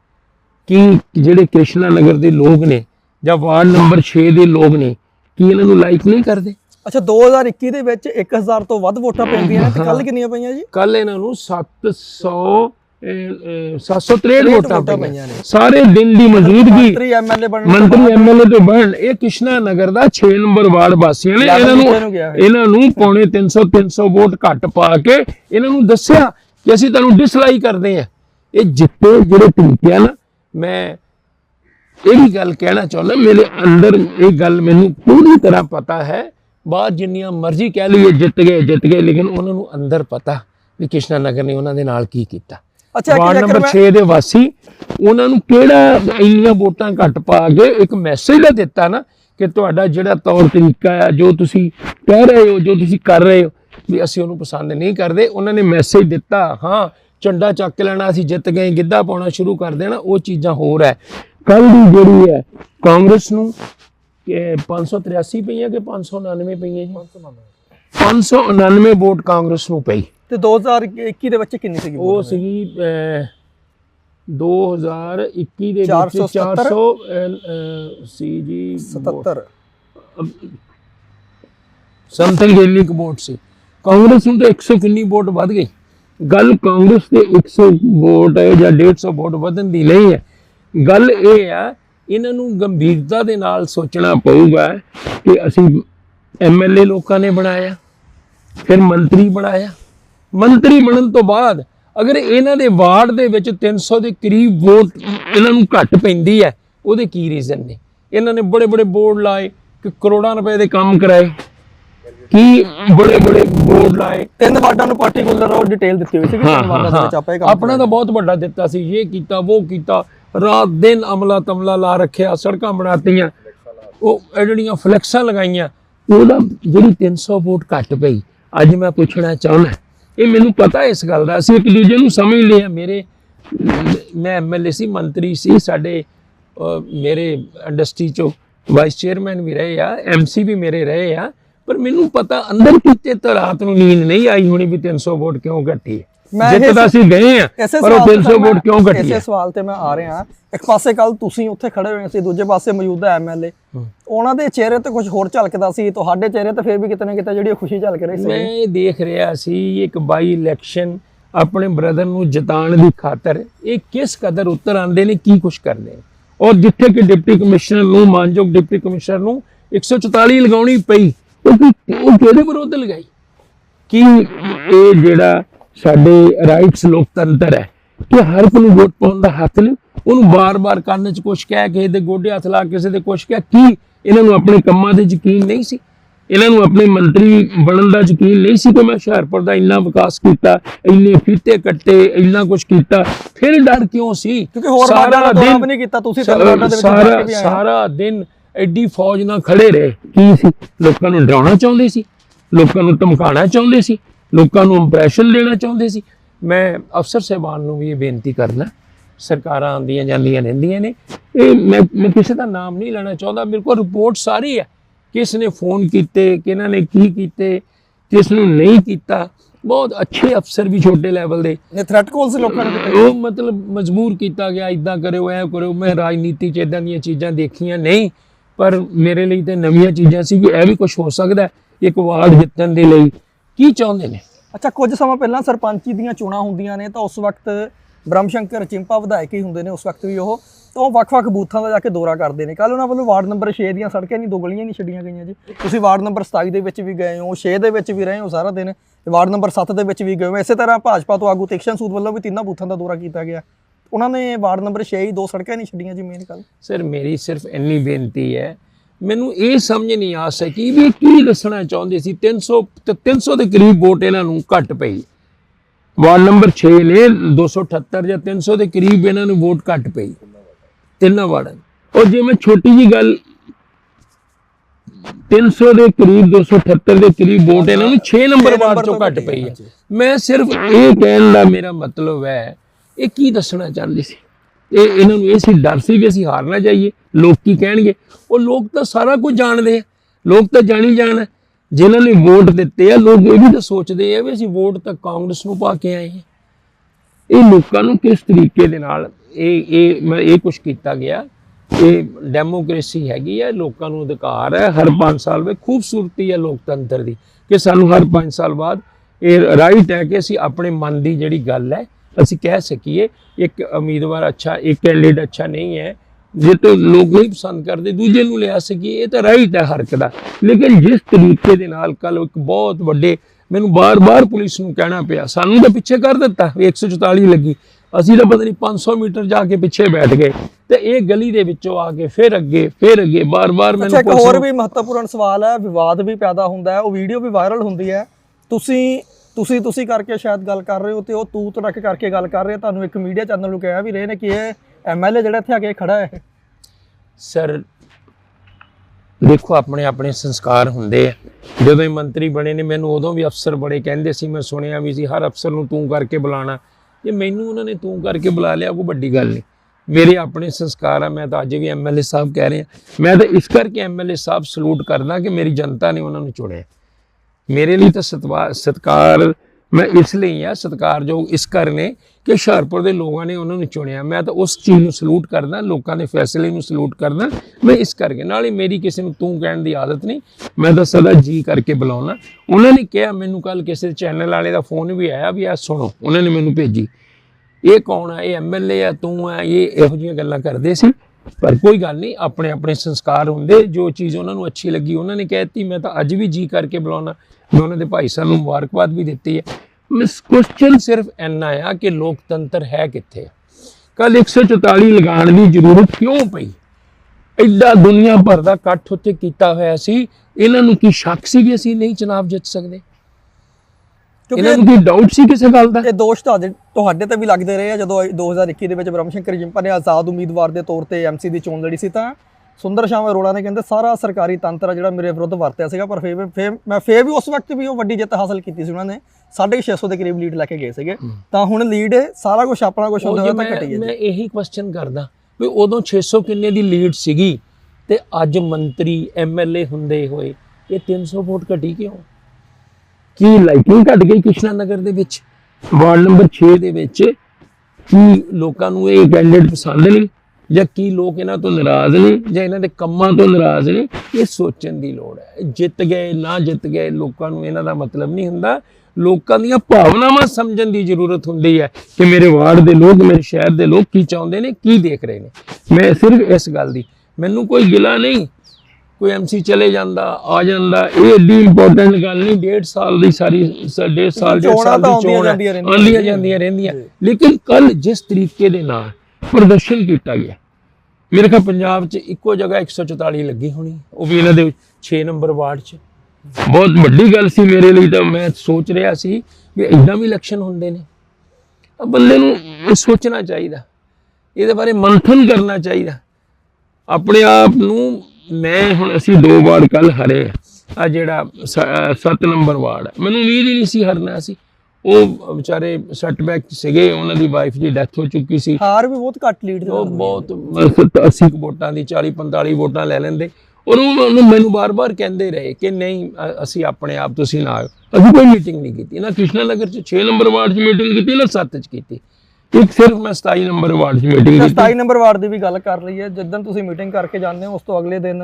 ਕਿ ਜਿਹੜੇ ਕ੍ਰਿਸ਼ਨਾ ਨਗਰ ਦੇ ਲੋਕ ਨੇ ਜਾਂ ਵਾਰਡ ਨੰਬਰ 6 ਦੇ ਲੋਕ ਨੇ, ਕੀ ਇਹਨਾਂ ਨੂੰ ਲਾਈਕ ਨਹੀਂ ਕਰਦੇ? ਅੱਛਾ 2021 ਦੇ ਵਿੱਚ 1000 ਤੋਂ ਵੱਧ ਵੋਟਾਂ ਪੈਂਦੀਆਂ ਨੇ ਤੇ ਕੱਲ ਕਿੰਨੀਆਂ ਪਈਆਂ ਜੀ? ਕੱਲ ਇਹਨਾਂ ਨੂੰ 700 ਅਹ, ਅਹ, 763 ਵੋਟਾਂ ਪਈਆਂ। ਸਾਰੇ ਦਿਨ ਦੀ ਮੌਜੂਦਗੀ। ਮੰਤਰੀ ਐਮਐਲਏ ਤੋਂ ਬਣ ਇਹ ਕ੍ਰਿਸ਼ਨਾ ਨਗਰ ਦਾ 6 ਨੰਬਰ ਵਾਰਡ ਵਾਸੀਆਂ ਨੇ। ਇਹਨਾਂ ਨੂੰ। ਇਹਨਾਂ ਨੂੰ ਪੌਣੇ 300 300 ਵੋਟ ਘੱਟ ਪਾ ਕੇ ਇਹਨਾਂ ਨੂੰ ਦੱਸਿਆ ਕਿ ਅਸੀਂ ਤੁਹਾਨੂੰ ਡਿਸਲਾਈਕ ਕਰਦੇ ਆ ਇਹ ਜਿੱਤੇ ਜਿਹੜੇ ਤਰੀਕੇ ਆ ਨਾ ਮੈਂ ਇਹ ਵੀ ਗੱਲ ਕਹਿਣਾ ਚਾਹੁੰਦਾ ਮੇਰੇ ਅੰਦਰ ਇਹ ਗੱਲ ਮੈਨੂੰ ਪੂਰੀ ਤਰ੍ਹਾਂ ਪਤਾ ਹੈ ਬਾਅਦ ਜਿੰਨੀਆਂ ਮਰਜ਼ੀ ਕਹਿ ਲਈਏ ਜਿੱਤ ਗਏ ਜਿੱਤ ਗਏ ਲੇਕਿਨ ਉਹਨਾਂ ਨੂੰ ਅੰਦਰ ਪਤਾ ਵੀ ਕ੍ਰਿਸ਼ਨਾ ਨਗਰ ਨੇ ਉਹਨਾਂ ਦੇ ਨਾਲ ਕੀ ਕੀਤਾ। ਅੱਛਾ ਵਾਰਡ ਨੰਬਰ ਮੈਂ 6 ਦੇ ਵਾਸੀ ਉਹਨਾਂ ਨੂੰ ਕਿਹੜਾ ਇੰਨੀਆਂ ਵੋਟਾਂ ਘੱਟ ਪਾ ਕੇ ਇੱਕ ਮੈਸੇਜ ਦਾ ਦਿੱਤਾ ਨਾ ਕਿ ਤੁਹਾਡਾ ਜਿਹੜਾ ਤੌਰ ਤਰੀਕਾ ਹੈ ਜੋ ਤੁਸੀਂ ਕਹਿ ਰਹੇ ਹੋ ਜੋ ਤੁਸੀਂ ਕਰ ਰਹੇ ਹੋ ਵੀ ਅਸੀਂ ਉਹਨੂੰ ਪਸੰਦ ਨਹੀਂ ਕਰਦੇ। ਉਹਨਾਂ ਨੇ ਮੈਸੇਜ ਦਿੱਤਾ ਹਾਂ ਝੰਡਾ ਚੱਕ ਲੈਣਾ ਅਸੀਂ ਜਿੱਤ ਗਏ ਗਿੱਧਾ ਪਾਉਣਾ ਸ਼ੁਰੂ ਕਰ ਦੇਣਾ ਉਹ ਚੀਜ਼ਾਂ ਹੋਰ ਹੈ। ਕੱਲ ਦੀ ਜਿਹੜੀ ਹੈ ਕਾਂਗਰਸ ਨੂੰ ਕਿ 583 ਪਈਆਂ ਕਿ 599 ਪਈਆਂ ਜੀ? 599 ਵੋਟ ਕਾਂਗਰਸ ਨੂੰ ਪਈ। ਤੇ 2021 ਦੇ ਵਿੱਚ ਕਿੰਨੀ ਸੀਗੀ ਉਹ? ਸੀਗੀ ਅਹ, 2021 ਦੇ ਵਿੱਚ 470 400 ਅਹ, ਅਹ, ਸੀ ਜੀ 77 ਸਮਥਿੰਗ ਇੰਨੀ ਕੁ ਵੋਟ ਸੀ। ਕਾਂਗਰਸ ਨੂੰ ਤਾਂ 100 ਕਿੰਨੀ ਵੋਟ ਵੱਧ ਗਈ। ਗੱਲ ਕਾਂਗਰਸ ਦੇ 100 ਵੋਟ ਹੈ ਜਾਂ 150 ਵੋਟ ਵਧਣ ਦੀ ਨਹੀਂ ਹੈ। ਗੱਲ ਇਹ ਆ ਇਹਨਾਂ ਨੂੰ ਗੰਭੀਰਤਾ ਦੇ ਨਾਲ ਸੋਚਣਾ ਪਊਗਾ ਕਿ ਅਸੀਂ ਐਮਐਲਏ ਲੋਕਾਂ ਨੇ ਬਣਾਇਆ ਫਿਰ ਮੰਤਰੀ ਬਣਾਇਆ। ਮੰਤਰੀ ਬਣਨ ਤੋਂ ਬਾਅਦ ਅਗਰ ਇਹਨਾਂ ਦੇ ਵਾਰਡ ਦੇ ਵਿੱਚ 300 ਦੇ ਕਰੀਬ ਵੋਟ ਇਹਨਾਂ ਨੂੰ ਘੱਟ ਪੈਂਦੀ ਹੈ ਉਹਦੇ ਕੀ ਰੀਜ਼ਨ ਨੇ? ਇਹਨਾਂ ਨੇ ਬੜੇ ਬੜੇ ਬੋਰਡ ਲਾਏ ਕਿ ਕਰੋੜਾਂ ਰੁਪਏ ਦੇ ਕੰਮ ਕਰਾਏ। ਕੀ ਬੜੇ ਬੜੇ ਬੋਰਡ ਲਾਏ? ਤਿੰਨ ਵਾਰਡਾਂ ਨੂੰ ਪਾਰਟਿਕੂਲਰ ਉਹ ਡਿਟੇਲ ਦਿੱਤੀ ਹੋਈ ਸੀਗੀ ਤਿੰਨ ਵਾਰਡਾਂ ਦੇ ਵਿੱਚ ਆਪਾਂ ਇਹ ਕੰਮ ਆਪਣਾ ਤਾਂ ਬਹੁਤ ਵੱਡਾ ਦਿੱਤਾ ਸੀ ਇਹ ਕੀਤਾ ਉਹ ਕੀਤਾ। ਰਾਤ ਦਿਨ ਅਮਲਾ ਤਮਲਾ ਲਾ ਰੱਖਿਆ, ਸੜਕਾਂ ਬਣਾਤੀਆਂ। ਉਹ ਇਹ ਜਿਹੜੀਆਂ ਫਲੈਕਸਾਂ ਲਗਾਈਆਂ। ਉਹਦਾ ਜਿਹੜੀ 300 ਵੋਟ ਘੱਟ ਪਈ। ਅੱਜ ਮੈਂ ਪੁੱਛਣਾ ਚਾਹੁੰਦਾ, ਇਹ ਮੈਨੂੰ ਪਤਾ ਇਸ ਗੱਲ ਦਾ, ਅਸੀਂ ਇੱਕ ਦੂਜੇ ਨੂੰ ਸਮਝ ਲਿਆ ਮੇਰੇ, ਮੈਂ ਐਮਐਲਏ ਸੀ, ਮੰਤਰੀ ਸੀ, ਸਾਡੇ ਮੇਰੇ ਇੰਡਸਟਰੀ ਚੋਂ ਵਾਈਸ ਚੇਅਰਮੈਨ ਵੀ ਰਹੇ ਆ ਐਮਸੀ ਵੀ ਮੇਰੇ ਰਹੇ ਆ। ਪਰ ਮੈਨੂੰ ਪਤਾ ਅੰਦਰ ਕਿਤੇ ਤਾਂ ਰਾਤ ਨੂੰ ਨੀਂਦ ਨਹੀਂ ਆਈ ਹੋਣੀ ਵੀ 300 ਵੋਟ ਕਿਉਂ ਘਟੀ ਹੈ। ਜਿੱਤਦਾ ਅਸੀਂ ਗਏ ਆ ਪਰ ਉਹ ਸਵਾਲ ਤੇ 300 ਮੈਂ- ਵੋਟ ਕਿਉਂ ਘਟੀ ਇਸੇ ਸਵਾਲ ਤੇ ਮੈਂ ਆ ਰਿਹਾ ਇੱਕ ਪਾਸੇ ਕੱਲ ਤੁਸੀਂ ਉੱਥੇ ਖੜੇ ਹੋਏ ਸੀ ਦੂਜੇ ਪਾਸੇ ਮੌਜੂਦਾ ਐਮਐਲਏ ਉਹਨਾਂ ਦੇ ਚਿਹਰੇ ਤੇ ਕੁਝ ਹੋਰ ਝਲਕਦਾ ਸੀ ਤੁਹਾਡੇ ਚਿਹਰੇ ਤੇ ਫੇਰ ਵੀ ਕਿਤੇ ਨਾ ਕਿਤੇ ਜਿਹੜੀ ਖੁਸ਼ੀ ਝਲਕ ਰਹੀ ਸੀ। ਮੈਂ ਦੇਖ ਰਿਹਾ ਸੀ ਇੱਕ ਬਾਈ ਇਲੈਕਸ਼ਨ ਆਪਣੇ ਬ੍ਰਦਰ ਨੂੰ ਜਿਤਾਉਣ ਦੀ ਖਾਤਰ ਇਹ ਕਿਸ ਕਦਰ ਉੱਤਰ ਆਉਂਦੇ ਨੇ ਕੀ ਕੁਝ ਕਰਦੇ ਨੇ। ਔਰ ਜਿੱਥੇ ਕਿ ਡਿਪਟੀ ਕਮਿਸ਼ਨਰ ਨੂੰ ਮਾਨਯੋਗ ਡਿਪਟੀ ਕਮਿਸ਼ਨਰ ਨੂੰ 144 ਲਗਾਉਣੀ ਪਈ ਉਹ ਕਿਹਦੇ ਵਿਰੁੱਧ ਲਗਾਈ? ਕਿ ਇਹ ਜਿਹੜਾ ਸਾਡੇ ਰਾਈਟਸ ਲੋਕਤੰਤਰ ਹੈ ਕਿ ਹਰ ਇੱਕ ਨੂੰ ਵੋਟ ਪਾਉਣ ਦਾ ਹੱਕ ਨਹੀਂ ਉਹਨੂੰ ਬਾਰ-ਬਾਰ ਕੰਨ 'ਚ ਕੁਛ ਕਹਿ ਕਿਸੇ ਦੇ ਗੋਡੇ ਹੱਥ ਲਾ ਕਿਸੇ ਦੇ ਕੁਛ ਕਹਿ ਕੀ ਇਹਨਾਂ ਨੂੰ ਆਪਣੇ ਕੰਮਾਂ ਤੇ ਯਕੀਨ ਨਹੀਂ ਸੀ? ਇਹਨਾਂ ਨੂੰ ਆਪਣੇ ਮੰਤਰੀ ਬਣਨ ਦਾ ਯਕੀਨ ਨਹੀਂ ਸੀ ਕਿ ਮੈਂ ਹੁਸ਼ਿਆਰਪੁਰ ਦਾ ਇੰਨਾ ਵਿਕਾਸ ਕੀਤਾ ਇੰਨੇ ਫੀਤੇ ਕੱਟੇ ਇੰਨਾ ਕੁਝ ਕੀਤਾ। ਫਿਰ ਡਰ ਕਿਉਂ ਸੀ? ਕਿਉਂਕਿ ਹੋਰ ਸਾਰਾ ਵਾਰਡਾਂ ਦਾ ਦੌਰਾ ਦਿਨ- ਵੀ ਨਹੀਂ ਕੀਤਾ, ਤੁਸੀਂ ਤਿੰਨ ਵਾਰਡਾਂ ਦੇ ਵਿੱਚ ਸਾਰਾ ਕੇ। ਸਾਰਾ ਦਿਨ ਐਡੀ ਫੌਜ ਨਾਲ ਖੜੇ ਰਹੇ। ਕੀ ਸੀ? ਲੋਕਾਂ ਨੂੰ ਡਰਾਉਣਾ ਚਾਹੁੰਦੇ ਸੀ? ਲੋਕਾਂ ਨੂੰ ਧਮਕਾਉਣਾ ਚਾਹੁੰਦੇ ਸੀ? ਲੋਕਾਂ ਨੂੰ ਇੰਪ੍ਰੈਸ਼ਨ ਦੇਣਾ ਚਾਹੁੰਦੇ ਸੀ। ਮੈਂ ਅਫਸਰ ਸਾਹਿਬਾਨ ਨੂੰ ਵੀ ਇਹ ਬੇਨਤੀ ਕਰਨਾ ਸਰਕਾਰਾਂ ਆਉਂਦੀਆਂ ਜਾਂਦੀਆਂ ਰਹਿੰਦੀਆਂ ਨੇ। ਇਹ ਮੈਂ ਮੈਂ ਕਿਸੇ ਦਾ ਨਾਮ ਨਹੀਂ ਲੈਣਾ ਚਾਹੁੰਦਾ ਮੇਰੇ ਕੋਲ ਰਿਪੋਰਟ ਸਾਰੀ ਹੈ। ਕਿਸ ਨੇ ਫੋਨ ਕੀਤੇ ਕਿਹਨਾਂ ਨੇ ਕੀ ਕੀਤੇ ਕਿਸ ਨੂੰ ਨਹੀਂ ਕੀਤਾ। ਬਹੁਤ ਅੱਛੇ ਅਫਸਰ ਵੀ ਛੋਟੇ ਲੈਵਲ ਦੇ। ਨੇ ਥ੍ਰੈਟ ਕਾਲ ਸੀ ਲੋਕਾਂ ਨੇ ਦਿੱਤੇ ਉਹ ਮਤਲਬ ਮਜਬੂਰ ਕੀਤਾ ਗਿਆ ਇਦਾਂ ਕਰਿਓ ਐ ਕਰਿਓ। ਮੈਂ ਰਾਜਨੀਤੀ 'ਚ ਇਦਾਂ ਦੀਆਂ ਚੀਜ਼ਾਂ ਦੇਖੀਆਂ ਨਹੀਂ ਪਰ ਮੇਰੇ ਲਈ ਤੇ ਨਵੀਆਂ ਚੀਜ਼ਾਂ ਸੀ ਕਿ ਇਹ ਵੀ ਕੁਝ ਹੋ ਸਕਦਾ ਇੱਕ ਵਾਰਡ ਜਿੱਤਣ ਦੇ ਲਈ ਕੀ ਚਾਹੁੰਦੇ ਨੇ? ਅੱਛਾ ਕੁਝ ਸਮਾਂ ਪਹਿਲਾਂ ਸਰਪੰਚੀ ਦੀਆਂ ਚੋਣਾਂ ਹੁੰਦੀਆਂ ਨੇ ਤਾਂ ਉਸ ਵਕਤ ਬ੍ਰਹਮ ਸ਼ੰਕਰ ਚਿੰਪਾ ਵਿਧਾਇਕ ਹੀ ਹੁੰਦੇ ਨੇ ਉਸ ਵਕਤ ਵੀ ਉਹ ਤਾਂ ਉਹ ਵੱਖ-ਵੱਖ ਬੂਥਾਂ ਦਾ ਜਾ ਕੇ ਦੌਰਾ ਕਰਦੇ ਨੇ। ਕੱਲ ਉਹਨਾਂ ਵੱਲੋਂ ਵਾਰਡ ਨੰਬਰ 6 ਦੀਆਂ ਸੜਕਾਂ ਨਹੀਂ ਦੋ ਗਲੀਆਂ ਨਹੀਂ ਛੱਡੀਆਂ ਗਈਆਂ ਜੀ। ਤੁਸੀਂ ਵਾਰਡ ਨੰਬਰ 27 ਦੇ ਵਿੱਚ ਵੀ ਗਏ ਹੋ 6 ਦੇ ਵਿੱਚ ਵੀ ਰਹੇ ਹੋ ਸਾਰਾ ਦਿਨ ਤੇ ਵਾਰਡ ਨੰਬਰ 7 ਦੇ ਵਿੱਚ ਵੀ ਗਏ ਹੋ। ਇਸੇ ਤਰ੍ਹਾਂ ਭਾਜਪਾ ਤੋਂ ਆਗੂ ਤੇਕਸ਼ਨ ਸੂਦ ਵੱਲੋਂ ਵੀ ਤਿੰਨਾਂ ਬੂਥਾਂ ਦਾ ਦੌਰਾ ਕੀਤਾ ਗਿਆ। ਉਹਨਾਂ ਨੇ ਵਾਰਡ ਨੰਬਰ 6 ਹੀ ਦੋ ਸੜਕਾਂ ਨਹੀਂ ਛੱਡੀਆਂ ਜੀ ਮੇਨ ਗੱਲ। ਸਰ ਮੇਰੀ ਸਿਰਫ ਇੰਨੀ ਬੇਨਤੀ ਹੈ ਮੈਨੂੰ ਇਹ ਸਮਝ ਨਹੀਂ ਆ ਸਕੀ ਵੀ ਕੀ ਦੱਸਣਾ ਚਾਹੁੰਦੇ ਸੀ। 300 ਤੇ 300 ਦੇ ਕਰੀਬ ਵੋਟ ਇਹਨਾਂ ਨੂੰ ਘੱਟ ਪਈ। ਵਾਰਡ ਨੰਬਰ 6 ਨੇ 278 ਜਾਂ 300 ਦੇ ਕਰੀਬ ਇਹਨਾਂ ਨੂੰ ਵੋਟ ਘੱਟ ਪਈ। ਤਿੰਨਾਂ ਵਾਰਡਾਂ। ਔਰ ਜੇ ਮੈਂ ਛੋਟੀ ਜੀ ਗੱਲ 300 ਦੇ ਕਰੀਬ 278 ਦੇ ਕਰੀਬ ਵੋਟ ਇਹਨਾਂ ਨੂੰ 6 ਨੰਬਰ ਵਾਰਡ ਤੋਂ ਘੱਟ ਪਈ ਹੈ। ਮੈਂ ਸਿਰਫ ਇਹ ਕਹਿਣ ਦਾ ਮੇਰਾ ਮਤਲਬ ਹੈ ਇਹ ਕੀ ਦੱਸਣਾ ਚਾਹੁੰਦੇ ਸੀ? ਇਹ ਇਹਨਾਂ ਨੂੰ ਇਹ ਸੀ ਡਰ ਸੀ ਵੀ ਅਸੀਂ ਹਾਰ ਨਾ ਜਾਈਏ, ਲੋਕ ਕੀ ਕਹਿਣਗੇ? ਉਹ ਲੋਕ ਤਾਂ ਸਾਰਾ ਕੁਝ ਜਾਣਦੇ ਆ। ਲੋਕ ਤਾਂ ਜਾਣੀ ਜਾਣ ਹੈ। ਜਿਨ੍ਹਾਂ ਨੇ ਵੋਟ ਦਿੱਤੇ ਆ, ਲੋਕ ਇਹ ਵੀ ਤਾਂ ਸੋਚਦੇ ਆ ਵੀ ਅਸੀਂ ਵੋਟ ਤਾਂ ਕਾਂਗਰਸ ਨੂੰ ਪਾ ਕੇ ਆਏ ਹਾਂ ਇਹ ਲੋਕਾਂ ਨੂੰ ਕਿਸ ਤਰੀਕੇ ਦੇ ਨਾਲ ਇਹ ਇਹ ਮੈਂ ਇਹ ਕੁਝ ਕੀਤਾ ਗਿਆ। ਇਹ ਡੈਮੋਕ੍ਰੇਸੀ ਹੈਗੀ ਹੈ ਲੋਕਾਂ ਨੂੰ ਅਧਿਕਾਰ ਹੈ, ਹਰ 5 ਸਾਲ ਵਿੱਚ ਖੂਬਸੂਰਤੀ ਹੈ ਲੋਕਤੰਤਰ ਦੀ ਕਿ ਸਾਨੂੰ ਹਰ 5 ਸਾਲ ਬਾਅਦ ਇਹ ਰਾਈਟ ਹੈ ਕਿ ਅਸੀਂ ਆਪਣੇ ਮਨ ਦੀ ਜਿਹੜੀ ਗੱਲ ਹੈ ਅਸੀਂ ਕਹਿ ਸਕੀਏ ਇੱਕ ਉਮੀਦਵਾਰ ਅੱਛਾ ਇੱਕ ਕੈਂਡੀਡੇਟ ਅੱਛਾ ਨਹੀਂ ਹੈ। ਜੇ ਤਾਂ ਲੋਕ ਨਹੀਂ ਪਸੰਦ ਕਰਦੇ ਦੂਜੇ ਨੂੰ ਲਿਆ ਸਕੀਏ ਇਹ ਤਾਂ ਰਾਈਟ ਹੈ ਹਰ ਇੱਕ ਦਾ। ਲੇਕਿਨ ਜਿਸ ਤਰੀਕੇ ਦੇ ਨਾਲ ਕੱਲ ਇੱਕ ਬਹੁਤ ਵੱਡੇ ਮੈਨੂੰ ਬਾਰ-ਬਾਰ ਪੁਲਿਸ ਨੂੰ ਕਹਿਣਾ ਪਿਆ ਸਾਨੂੰ ਤਾਂ ਪਿੱਛੇ ਕਰ ਦਿੱਤਾ ਵੀ 144 ਲੱਗੀ। ਅਸੀਂ ਤਾਂ ਪਤਾ ਨਹੀਂ 500 ਮੀਟਰ ਜਾ ਕੇ ਪਿੱਛੇ ਬੈਠ ਗਏ। ਤੇ ਇਹ ਗਲੀ ਦੇ ਵਿੱਚੋਂ ਆ ਕੇ ਫਿਰ ਅੱਗੇ ਫਿਰ ਅੱਗੇ ਬਾਰ-ਬਾਰ ਮੈਨੂੰ ਇੱਕ ਪੁਲਿਸ ਹੋਰ ਵੀ ਮਹੱਤਵਪੂਰਨ ਸਵਾਲ ਹੈ ਵਿਵਾਦ ਵੀ ਪੈਦਾ ਹੁੰਦਾ ਹੈ ਉਹ ਵੀਡੀਓ ਵੀ ਵਾਇਰਲ ਹੁੰਦੀ ਹੈ। ਤੁਸੀਂ ਤੁਸੀਂ ਤੁਸੀਂ ਕਰਕੇ ਸ਼ਾਇਦ ਗੱਲ ਕਰ ਰਹੇ ਹੋ ਤੇ ਉਹ ਤੂੰ ਤੜਕ ਕਰਕੇ ਗੱਲ ਕਰ ਰਹੇ ਤੁਹਾਨੂੰ ਇੱਕ ਮੀਡੀਆ ਚੈਨਲ ਨੂੰ ਕਿਹਾ ਵੀ ਰਹੇ ਨੇ ਕਿ ਇਹ ਐਮਐਲਏ ਜਿਹੜਾ ਇੱਥੇ ਆ ਕੇ ਖੜਾ ਹੈ। ਸਰ ਦੇਖੋ ਆਪਣੇ ਆਪਣੇ ਸੰਸਕਾਰ ਹੁੰਦੇ ਆ। ਜਦੋਂ ਇਹ ਮੰਤਰੀ ਬਣੇ ਨੇ, ਮੈਨੂੰ ਉਦੋਂ ਵੀ ਅਫਸਰ ਬੜੇ ਕਹਿੰਦੇ ਸੀ, ਮੈਂ ਸੁਣਿਆ ਵੀ ਸੀ, ਹਰ ਅਫਸਰ ਨੂੰ ਤੂੰ ਕਰਕੇ ਬੁਲਾਣਾ। ਜੇ ਮੈਨੂੰ ਉਹਨਾਂ ਨੇ ਤੂੰ ਕਰਕੇ ਬੁਲਾ ਲਿਆ, ਕੋਈ ਵੱਡੀ ਗੱਲ ਨਹੀਂ। ਮੇਰੇ ਆਪਣੇ ਸੰਸਕਾਰ ਆ, ਮੈਂ ਤਾਂ ਅੱਜ ਵੀ ਐਮਐਲਏ ਸਾਹਿਬ ਕਹਿ ਰਿਹਾ। ਮੈਂ ਤਾਂ ਇਸ ਕਰਕੇ ਐਮਐਲਏ ਸਾਹਿਬ ਸਲੂਟ ਕਰਦਾ ਕਿ ਮੇਰੀ ਜਨਤਾ ਨੇ ਉਹਨਾਂ ਨੂੰ ਚੁਣਿਆ। ਮੇਰੇ ਲਈ ਤਾਂ ਸਤਵਾ, ਸਤਕਾਰ, ਮੈਂ ਇਸ ਲਈ ਆ, ਸਤਿਕਾਰਯੋਗ ਇਸ ਕਰਨੇ ਕਿ ਹੁਸ਼ਿਆਰਪੁਰ ਦੇ ਲੋਕਾਂ ਨੇ ਉਹਨਾਂ ਨੂੰ ਚੁਣਿਆ। ਮੈਂ ਤਾਂ ਉਸ ਚੀਜ਼ ਨੂੰ ਸਲੂਟ ਕਰਦਾ, ਲੋਕਾਂ ਦੇ ਫੈਸਲੇ ਨੂੰ ਸਲੂਟ ਕਰਦਾ, ਮੈਂ ਇਸ ਕਰਕੇ। ਨਾਲੇ ਮੇਰੀ ਕਿਸੇ ਨੂੰ ਤੂੰ ਕਹਿਣ ਦੀ ਆਦਤ ਨਹੀਂ, ਮੈਂ ਤਾਂ ਸਦਾ ਜੀ ਕਰਕੇ ਬੁਲਾਉਣਾ ਉਹਨਾਂ ਨੇ ਕਿਹਾ, ਮੈਨੂੰ ਕੱਲ ਕਿਸੇ ਚੈਨਲ ਵਾਲੇ ਦਾ ਫੋਨ ਵੀ ਆਇਆ ਵੀ ਆ ਸੁਣੋ, ਉਹਨਾਂ ਨੇ ਮੈਨੂੰ ਭੇਜੀ। ਇਹ ਕੌਣ ਆ? ਇਹ ਐਮਐਲਏ ਆ, ਤੂੰ ਆ, ਇਹ ਇਹੋ ਜਿਹੀਆਂ ਗੱਲਾਂ ਕਰਦੇ ਸੀ। ਪਰ ਕੋਈ ਗੱਲ ਨਹੀਂ ਆਪਣੇ ਆਪਣੇ ਸੰਸਕਾਰ ਹੁੰਦੇ, ਜੋ ਚੀਜ਼ ਉਹਨਾਂ ਨੂੰ ਅੱਛੀ ਲੱਗੀ, ਉਹਨਾਂ ਨੇ ਕਹਿਤੀ ਮੈਂ ਤਾਂ ਅੱਜ ਵੀ ਜੀ ਕਰਕੇ ਬੁਲਾਉਣਾ ਉਹਨਾਂ ਦੇ ਭਾਈ ਸਾਹਿਬ ਨੂੰ ਮੁਬਾਰਕਬਾਦ ਵੀ ਦਿੱਤੀ ਹੈ। ਮਿਸ ਕੁਐਸਚਨ ਸਿਰਫ ਇੰਨਾ ਆ ਕਿ ਲੋਕਤੰਤਰ ਹੈ ਕਿੱਥੇ? ਕੱਲ 144 ਲਗਾਉਣ ਦੀ ਜ਼ਰੂਰਤ ਕਿਉਂ ਪਈ? ਐਡਾ ਦੁਨੀਆ ਭਰ ਦਾ ਇਕੱਠ ਉੱਤੇ ਕੀਤਾ ਹੋਇਆ ਸੀ। ਇਹਨਾਂ ਨੂੰ ਕੀ ਸ਼ੱਕ ਸੀ ਵੀ ਅਸੀਂ ਨਹੀਂ ਚੁਣਾਵ ਜਿੱਤ ਸਕਦੇ? ਇਹਨਾਂ ਨੂੰ ਕਿਉਂਕਿ ਕੀ ਡਾਊਟ ਸੀ ਕਿਸੇ ਗੱਲ ਦਾ? ਇਹ ਦੋਸ਼ ਤੁਹਾਡੇ ਤੁਹਾਡੇ ਤੇ ਵੀ ਲੱਗਦੇ ਰਹੇ ਆ। ਜਦੋਂ 2021 ਦੇ ਵਿੱਚ ਬ੍ਰਹਮ ਸ਼ੰਕਰ ਜਿੰਪਾ ਨੇ ਆਜ਼ਾਦ ਉਮੀਦਵਾਰ ਦੇ ਤੌਰ ਤੇ ਐਮਸੀ ਦੀ ਚੋਣ ਲੜੀ ਸੀ ਤਾਂ ਸੁੰਦਰ ਸ਼ਾਮ ਅਰੋੜਾ ਨੇ ਕਹਿੰਦੇ ਸਾਰਾ ਸਰਕਾਰੀ ਤੰਤਰ ਆ ਜਿਹੜਾ ਮੇਰੇ ਵਿਰੁੱਧ ਵਰਤਿਆ ਸੀਗਾ ਪਰ ਫੇਰ ਫੇਰ ਮੈਂ ਫੇਰ ਵੀ ਉਸ ਵਕਤ ਵੀ ਉਹ ਵੱਡੀ ਜਿੱਤ ਹਾਸਲ ਕੀਤੀ ਸੀ ਉਹਨਾਂ ਨੇ। 650 ਦੇ ਕਰੀਬ ਲੀਡ ਲੈ ਕੇ ਗਏ ਸੀਗੇ। ਤਾਂ ਹੁਣ ਲੀਡ ਸਾਰਾ ਕੁਝ ਆਪਣਾ ਕੁਝ ਹੁੰਦਾ ਤਾਂ ਘਟੀ ਹੈ ਮੈਂ ਇਹੀ ਕੁਐਸਚਨ ਕਰਦਾ ਵੀ ਉਦੋਂ 600 ਕਿੰਨੇ ਦੀ ਲੀਡ ਸੀਗੀ ਤੇ ਅੱਜ ਮੰਤਰੀ ਐਮਐਲਏ ਹੁੰਦੇ ਹੋਏ ਇਹ 300 ਵੋਟ ਘਟੀ ਕਿਉਂ? ਕੀ ਲਾਈਟਿੰਗ ਘਟ ਗਈ ਕ੍ਰਿਸ਼ਨਾ ਨਗਰ ਦੇ ਵਿੱਚ? ਵਾਰਡ ਨੰਬਰ 6 ਦੇ ਵਿੱਚ? ਕੀ ਲੋਕਾਂ ਨੂੰ ਇਹ ਕੈਂਡੀਡੇਟ ਪਸੰਦ ਨਹੀਂ ਜਾਂ ਕੀ ਲੋਕ ਇਹਨਾਂ ਤੋਂ ਨਾਰਾਜ਼ ਨੇ ਜਾਂ ਇਹਨਾਂ ਦੇ ਕੰਮਾਂ ਤੋਂ ਨਾਰਾਜ਼ ਨੇ ਇਹ ਸੋਚਣ ਦੀ ਲੋੜ ਹੈ। ਜਿੱਤ ਗਏ ਨਾ ਜਿੱਤ ਗਏ ਲੋਕਾਂ ਨੂੰ ਇਹਨਾਂ ਦਾ ਮਤਲਬ ਨਹੀਂ ਹੁੰਦਾ। ਲੋਕਾਂ ਦੀਆਂ ਭਾਵਨਾਵਾਂ ਸਮਝਣ ਦੀ ਜ਼ਰੂਰਤ ਹੁੰਦੀ ਹੈ ਕਿ ਮੇਰੇ ਵਾਰਡ ਦੇ ਲੋਕ ਮੇਰੇ ਸ਼ਹਿਰ ਦੇ ਲੋਕ ਕੀ ਚਾਹੁੰਦੇ ਨੇ ਕੀ ਦੇਖ ਰਹੇ ਨੇ। ਮੈਂ ਸਿਰਫ ਇਸ ਗੱਲ ਦੀ ਮੈਨੂੰ ਕੋਈ ਗਿਲਾ ਨਹੀਂ ਕੋਈ ਐਮਸੀ ਚਲੇ ਜਾਂਦਾ ਆ ਜਾਂਦਾ ਇਹ ਏਡੀ ਇੰਪੋਰਟੈਂਟ ਗੱਲ ਨਹੀਂ ਡੇਢ ਸਾਲ ਦੀ ਸਾਰੀ ਡੇਢ ਸਾਲ ਚੋਣਾਂ ਸਾਲ ਦੀ ਚੋਣ ਆਉਂਦੀਆਂ ਜਾਂਦੀਆਂ ਰਹਿੰਦੀਆਂ। ਲੇਕਿਨ ਕੱਲ ਜਿਸ ਤਰੀਕੇ ਦੇ ਨਾਲ ਪ੍ਰਦਰਸ਼ਨ ਕੀਤਾ ਗਿਆ ਮੇਰੇ ਖਿਆਲ ਪੰਜਾਬ 'ਚ ਇੱਕੋ ਜਗ੍ਹਾ 144 ਲੱਗੀ ਹੋਣੀ। ਉਹ ਵੀ ਇਹਨਾਂ ਦੇ 6 ਨੰਬਰ ਵਾਰਡ 'ਚ। ਬਹੁਤ ਵੱਡੀ ਗੱਲ ਸੀ ਮੇਰੇ ਲਈ ਤਾਂ ਮੈਂ ਸੋਚ ਰਿਹਾ ਸੀ ਵੀ ਇਦਾਂ ਵੀ ਇਲੈਕਸ਼ਨ ਹੁੰਦੇ ਨੇ। ਬੰਦੇ ਨੂੰ ਇਹ ਸੋਚਣਾ ਚਾਹੀਦਾ। ਇਹਦੇ ਬਾਰੇ ਮੰਥਨ ਕਰਨਾ ਚਾਹੀਦਾ। ਆਪਣੇ ਆਪ ਨੂੰ ਮੈਂ ਹੁਣ ਅਸੀਂ ਦੋ ਵਾਰ ਕੱਲ ਹਰੇ ਆ। ਜਿਹੜਾ 7 ਨੰਬਰ ਵਾਰਡ ਹੈ ਮੈਨੂੰ ਉਮੀਦ ਹੀ ਨਹੀਂ ਸੀ ਹਰਨਾ ਸੀ ਉਹ ਵਿਚਾਰੇ ਸੈਟਬੈਕ ਸੀਗੇ ਉਹਨਾਂ ਦੀ ਵਾਈਫ ਦੀ ਡੈਥ ਹੋ ਚੁੱਕੀ ਸੀ। ਹਾਰ ਵੀ ਬਹੁਤ ਘੱਟ ਲੀਡ ਦੇ ਉਹ। ਬਹੁਤ 80 ਕੁ ਵੋਟਾਂ ਦੀ 40 45 ਵੋਟਾਂ ਲੈ ਲੈਂਦੇ। ਉਹਨੂੰ ਉਹਨੂੰ ਮੈਨੂੰ ਬਾਰ-ਬਾਰ ਕਹਿੰਦੇ ਰਹੇ ਕਿ ਨਹੀਂ ਅਸੀਂ ਆਪਣੇ ਆਪ ਤੁਸੀਂ ਨਾ ਆਇਓ ਅਸੀਂ ਕੋਈ ਮੀਟਿੰਗ ਨਹੀਂ ਕੀਤੀ ਨਾ ਕ੍ਰਿਸ਼ਨਾ ਨਗਰ ਚ 6 ਨੰਬਰ ਵਾਰਡ 'ਚ ਮੀਟਿੰਗ ਕੀਤੀ ਨਾ 7 'ਚ ਕੀਤੀ। ਇੱਕ ਸਿਰਫ ਮੈਂ 27 ਨੰਬਰ ਵਾਰਡ 'ਚ ਮੀਟਿੰਗ ਕੀਤੀ। 27 ਨੰਬਰ ਵਾਰਡ ਦੀ ਵੀ ਗੱਲ ਕਰ ਰਹੀ ਹੈ ਜਿੱਦਣ ਤੁਸੀਂ ਮੀਟਿੰਗ ਕਰਕੇ ਜਾਂਦੇ ਹੋ ਉਸ ਤੋਂ ਅਗਲੇ ਦਿਨ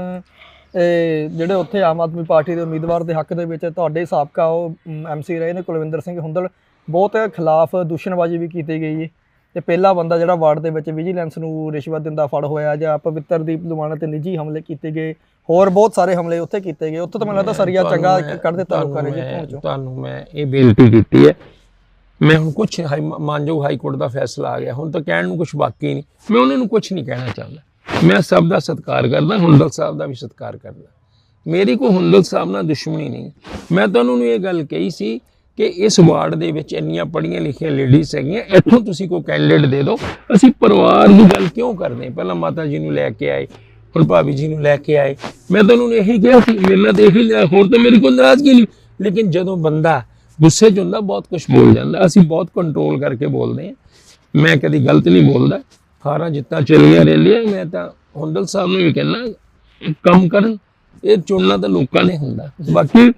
ਜਿਹੜੇ ਉੱਥੇ ਆਮ ਆਦਮੀ ਪਾਰਟੀ ਦੇ ਉਮੀਦਵਾਰ ਦੇ ਹੱਕ ਦੇ ਵਿੱਚ ਤੁਹਾਡੇ ਸਾਬਕਾ ਉਹ ਐਮਸੀ ਰਹੇ ਨੇ ਕੁਲਵਿੰਦਰ ਸਿੰਘ ਹੁੰਦਲ। ਬਹੁਤ ਖਿਲਾਫ ਦੂਸ਼ਣਬਾਜ਼ੀ ਵੀ ਕੀਤੀ ਗਈ ਹੈ ਤੇ ਪਹਿਲਾ ਬੰਦਾ ਜਿਹੜਾ ਵਾਰਡ ਦੇ ਵਿੱਚ ਵਿਜੀਲੈਂਸ ਨੂੰ ਰਿਸ਼ਵਤ ਦਿੰਦਾ ਫੜ ਹੋਇਆ ਜਾਂ ਪਵਿੱਤਰਦੀਪ ਲੁਮਾਣਾ ਤੇ ਨਿੱਜੀ ਹਮਲੇ ਕੀਤੇ ਗਏ। ਹੋਰ ਬਹੁਤ ਸਾਰੇ ਹਮਲੇ ਉੱਥੇ ਕੀਤੇ ਗਏ। ਉੱਥੇ ਤਾਂ ਮੈਨੂੰ ਲੱਗਦਾ ਸਰੀਆ ਚੰਗਾ ਕੱਢ ਦਿੱਤਾ ਲੋਕਾਂ ਨੇ ਤੁਹਾਨੂੰ ਜਿੱਥੋਂ ਮੈਂ- ਚੋਂ ਤੁਹਾਨੂੰ ਮੈਂ ਇਹ ਬੇਨਤੀ ਕੀਤੀ ਹੈ। ਮੈਂ ਹੁਣ ਕੁਝ ਮਾਨਯੋਗ ਹਾਈ ਕੋਰਟ ਦਾ ਫੈਸਲਾ ਆ ਗਿਆ। ਹੁਣ ਤਾਂ ਕਹਿਣ ਨੂੰ ਕੁਝ ਬਾਕੀ ਨਹੀਂ। ਮੈਂ ਉਹਨਾਂ ਨੂੰ ਕੁਝ ਨਹੀਂ ਕਹਿਣਾ ਚਾਹੁੰਦਾ। ਮੈਂ ਸਭ ਦਾ ਸਤਿਕਾਰ ਕਰਦਾ ਹੁੰਦਲ ਸਾਹਿਬ ਦਾ ਵੀ ਸਤਿਕਾਰ ਕਰਦਾ। ਮੇਰੀ ਕੋਈ ਹੁੰਦਲ ਸਾਹਿਬ ਨਾਲ ਦੁਸ਼ਮਣੀ ਨਹੀਂ। ਮੈਂ ਤੁਹਾਨੂੰ ਨੂੰ ਇਹ ਗੱਲ ਕਹੀ ਸੀ ਕਿ ਇਸ ਵਾਰਡ ਦੇ ਵਿੱਚ ਇੰਨੀਆਂ ਪੜ੍ਹੀਆਂ ਲਿਖੀਆਂ ਲੇਡੀਜ਼ ਹੈਗੀਆਂ ਇੱਥੋਂ ਤੁਸੀਂ ਕੋਈ ਕੈਂਡੀਡੇਟ ਦੇ ਦਿਓ। ਅਸੀਂ ਪਰਿਵਾਰ ਦੀ ਗੱਲ ਕਿਉਂ ਕਰਦੇ ਪਹਿਲਾਂ ਮਾਤਾ ਜੀ ਨੂੰ ਲੈ ਕੇ ਆਏ ਹੁਣ ਭਾਬੀ ਜੀ ਨੂੰ ਲੈ ਕੇ ਆਏ। ਮੈਂ ਤੁਹਾਨੂੰ ਇਹੀ ਕਿਹਾ ਸੀ ਮੇਰੇ ਨਾਲ ਤਾਂ ਲਿਆ, ਹੋਰ ਤਾਂ ਮੇਰੀ ਕੋਈ ਨਾਰਾਜ਼ਗੀ ਨਹੀਂ। ਲੇਕਿਨ ਜਦੋਂ ਬੰਦਾ ਗੁੱਸੇ 'ਚ ਹੁੰਦਾ ਬਹੁਤ ਕੁਝ ਬੋਲ ਜਾਂਦਾ। ਅਸੀਂ ਬਹੁਤ ਕੰਟਰੋਲ ਕਰਕੇ ਬੋਲਦੇ ਹਾਂ। ਮੈਂ ਕਦੀ ਗਲਤ ਨਹੀਂ ਬੋਲਦਾ। ਹਾਰਾਂ ਜਿੱਤਾਂ ਚੱਲੀਆਂ ਰਹਿੰਦੀਆਂ, ਮੈਂ ਤਾਂ ਹੁੰਦਲ ਸਾਹਿਬ ਨੂੰ ਵੀ ਕਹਿੰਦਾ ਕੰਮ ਕਰਨ ਇਹ ਚੁਣਨਾ ਤਾਂ ਲੋਕਾਂ ਨੇ ਹੁੰਦਾ। ਬਾਕੀ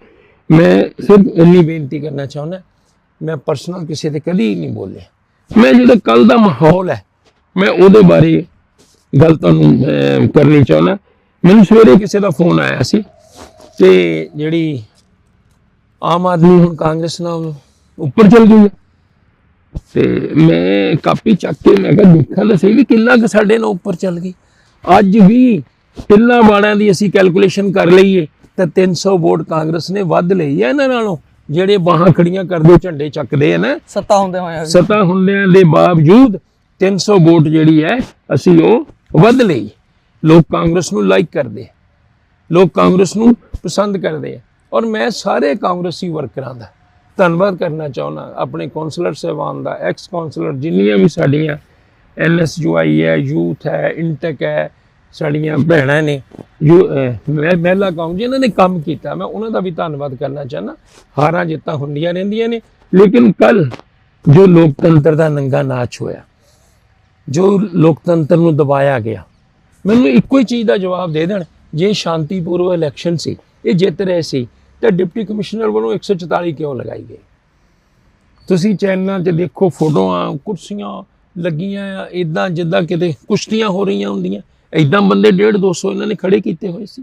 ਮੈਂ ਸਿਰਫ ਇੰਨੀ ਬੇਨਤੀ ਕਰਨਾ ਚਾਹੁੰਦਾ, ਮੈਂ ਪਰਸਨਲ ਕਿਸੇ ਤੇ ਕਦੀ ਨਹੀਂ ਬੋਲਿਆ। ਮੈਂ ਜਿਹੜਾ ਕੱਲ ਦਾ ਮਾਹੌਲ ਹੈ, ਮੈਂ ਉਹਦੇ ਬਾਰੇ ਗੱਲ ਤੁਹਾਨੂੰ ਕਰਨੀ ਚਾਹੁੰਦਾ। ਮੈਨੂੰ ਸਵੇਰੇ ਕਿਸੇ ਦਾ ਫੋਨ ਆਇਆ ਸੀ ਤੇ ਜਿਹੜੀ ਆਮ ਆਦਮੀ ਹੁਣ ਕਾਂਗਰਸ ਨਾਲ ਉੱਪਰ ਚਲ ਗਈ ਹੈ। ਤੇ ਮੈਂ ਕਾਪੀ ਚੱਕ ਕੇ ਮੈਂ ਕਿਹਾ ਦੇਖਾਂ ਤਾਂ ਸਹੀ ਵੀ ਕਿੰਨਾ ਕੁ ਸਾਡੇ ਨਾਲ ਉੱਪਰ ਚੱਲ ਗਈ। ਅੱਜ ਵੀ ਤਿੰਨਾਂ ਬਾਣਾਂ ਦੀ ਅਸੀਂ ਕੈਲਕੂਲੇਸ਼ਨ ਕਰ ਲਈਏ ਤਾਂ 300 ਵੋਟ ਕਾਂਗਰਸ ਨੇ ਵੱਧ ਲਈ ਹੈ ਇਹਨਾਂ ਨਾਲੋਂ। ਜਿਹੜੇ ਬਾਹਾਂ ਖੜੀਆਂ ਕਰਦੇ ਝੰਡੇ ਚੱਕਦੇ ਆ ਨਾ ਸੱਤਾ ਹੁੰਦੇ ਹੋਏ ਸਤਾ ਹੁੰਦਿਆਂ ਦੇ ਬਾਵਜੂਦ 300 ਵੋਟ ਜਿਹੜੀ ਹੈ ਅਸੀਂ ਉਹ ਵੱਧ ਲਈ। ਲੋਕ ਕਾਂਗਰਸ ਨੂੰ ਲਾਈਕ ਕਰਦੇ। ਲੋਕ ਕਾਂਗਰਸ ਨੂੰ ਪਸੰਦ ਕਰਦੇ ਆ। ਔਰ ਮੈਂ ਸਾਰੇ ਕਾਂਗਰਸੀ ਵਰਕਰਾਂ ਦਾ ਧੰਨਵਾਦ ਕਰਨਾ ਚਾਹੁੰਦਾ ਆਪਣੇ ਕੌਂਸਲਰ ਸਾਹਿਬਾਨ ਦਾ ਐਕਸ ਕੌਂਸਲਰ ਜਿੰਨੀਆਂ ਵੀ ਸਾਡੀਆਂ ਐਨਐਸਯੂਆਈ ਹੈ ਯੂਥ ਹੈ ਇੰਟੈਕ ਹੈ ਸਾਡੀਆਂ ਭੈਣਾਂ ਨੇ ਜੋ ਅਹ, ਮੈਂ ਮਹਿਲਾ ਕੌਮ ਜਿਨ੍ਹਾਂ ਨੇ ਕੰਮ ਕੀਤਾ ਮੈਂ ਉਹਨਾਂ ਦਾ ਵੀ ਧੰਨਵਾਦ ਕਰਨਾ ਚਾਹੁੰਦਾ। ਹਾਰਾਂ ਜਿੱਤਾਂ ਹੁੰਦੀਆਂ ਰਹਿੰਦੀਆਂ ਨੇ ਲੇਕਿਨ ਕੱਲ ਜੋ ਲੋਕਤੰਤਰ ਦਾ ਨੰਗਾ ਨਾਚ ਹੋਇਆ ਜੋ ਲੋਕਤੰਤਰ ਨੂੰ ਦਬਾਇਆ ਗਿਆ ਮੈਨੂੰ ਇੱਕੋ ਹੀ ਚੀਜ਼ ਦਾ ਜਵਾਬ ਦੇ ਦੇਣ ਜੇ ਸ਼ਾਂਤੀਪੂਰਵ ਇਲੈਕਸ਼ਨ ਸੀ ਇਹ ਜਿੱਤ ਰਹੇ ਸੀ ਤਾਂ ਡਿਪਟੀ ਕਮਿਸ਼ਨਰ ਵੱਲੋਂ 144 ਕਿਉਂ ਲਗਾਈ ਗਈ? ਤੁਸੀਂ ਚੈਨਲਾਂ 'ਚ ਦੇਖੋ ਫੋਟੋਆਂ ਕੁਰਸੀਆਂ ਲੱਗੀਆਂ ਆ ਇਦਾਂ ਜਿੱਦਾਂ ਕਿਤੇ ਕੁਸ਼ਤੀਆਂ ਹੋ ਰਹੀਆਂ ਹੁੰਦੀਆਂ। ਇਦਾਂ ਬੰਦੇ 150 200 ਇਹਨਾਂ ਨੇ ਖੜੇ ਕੀਤੇ ਹੋਏ ਸੀ।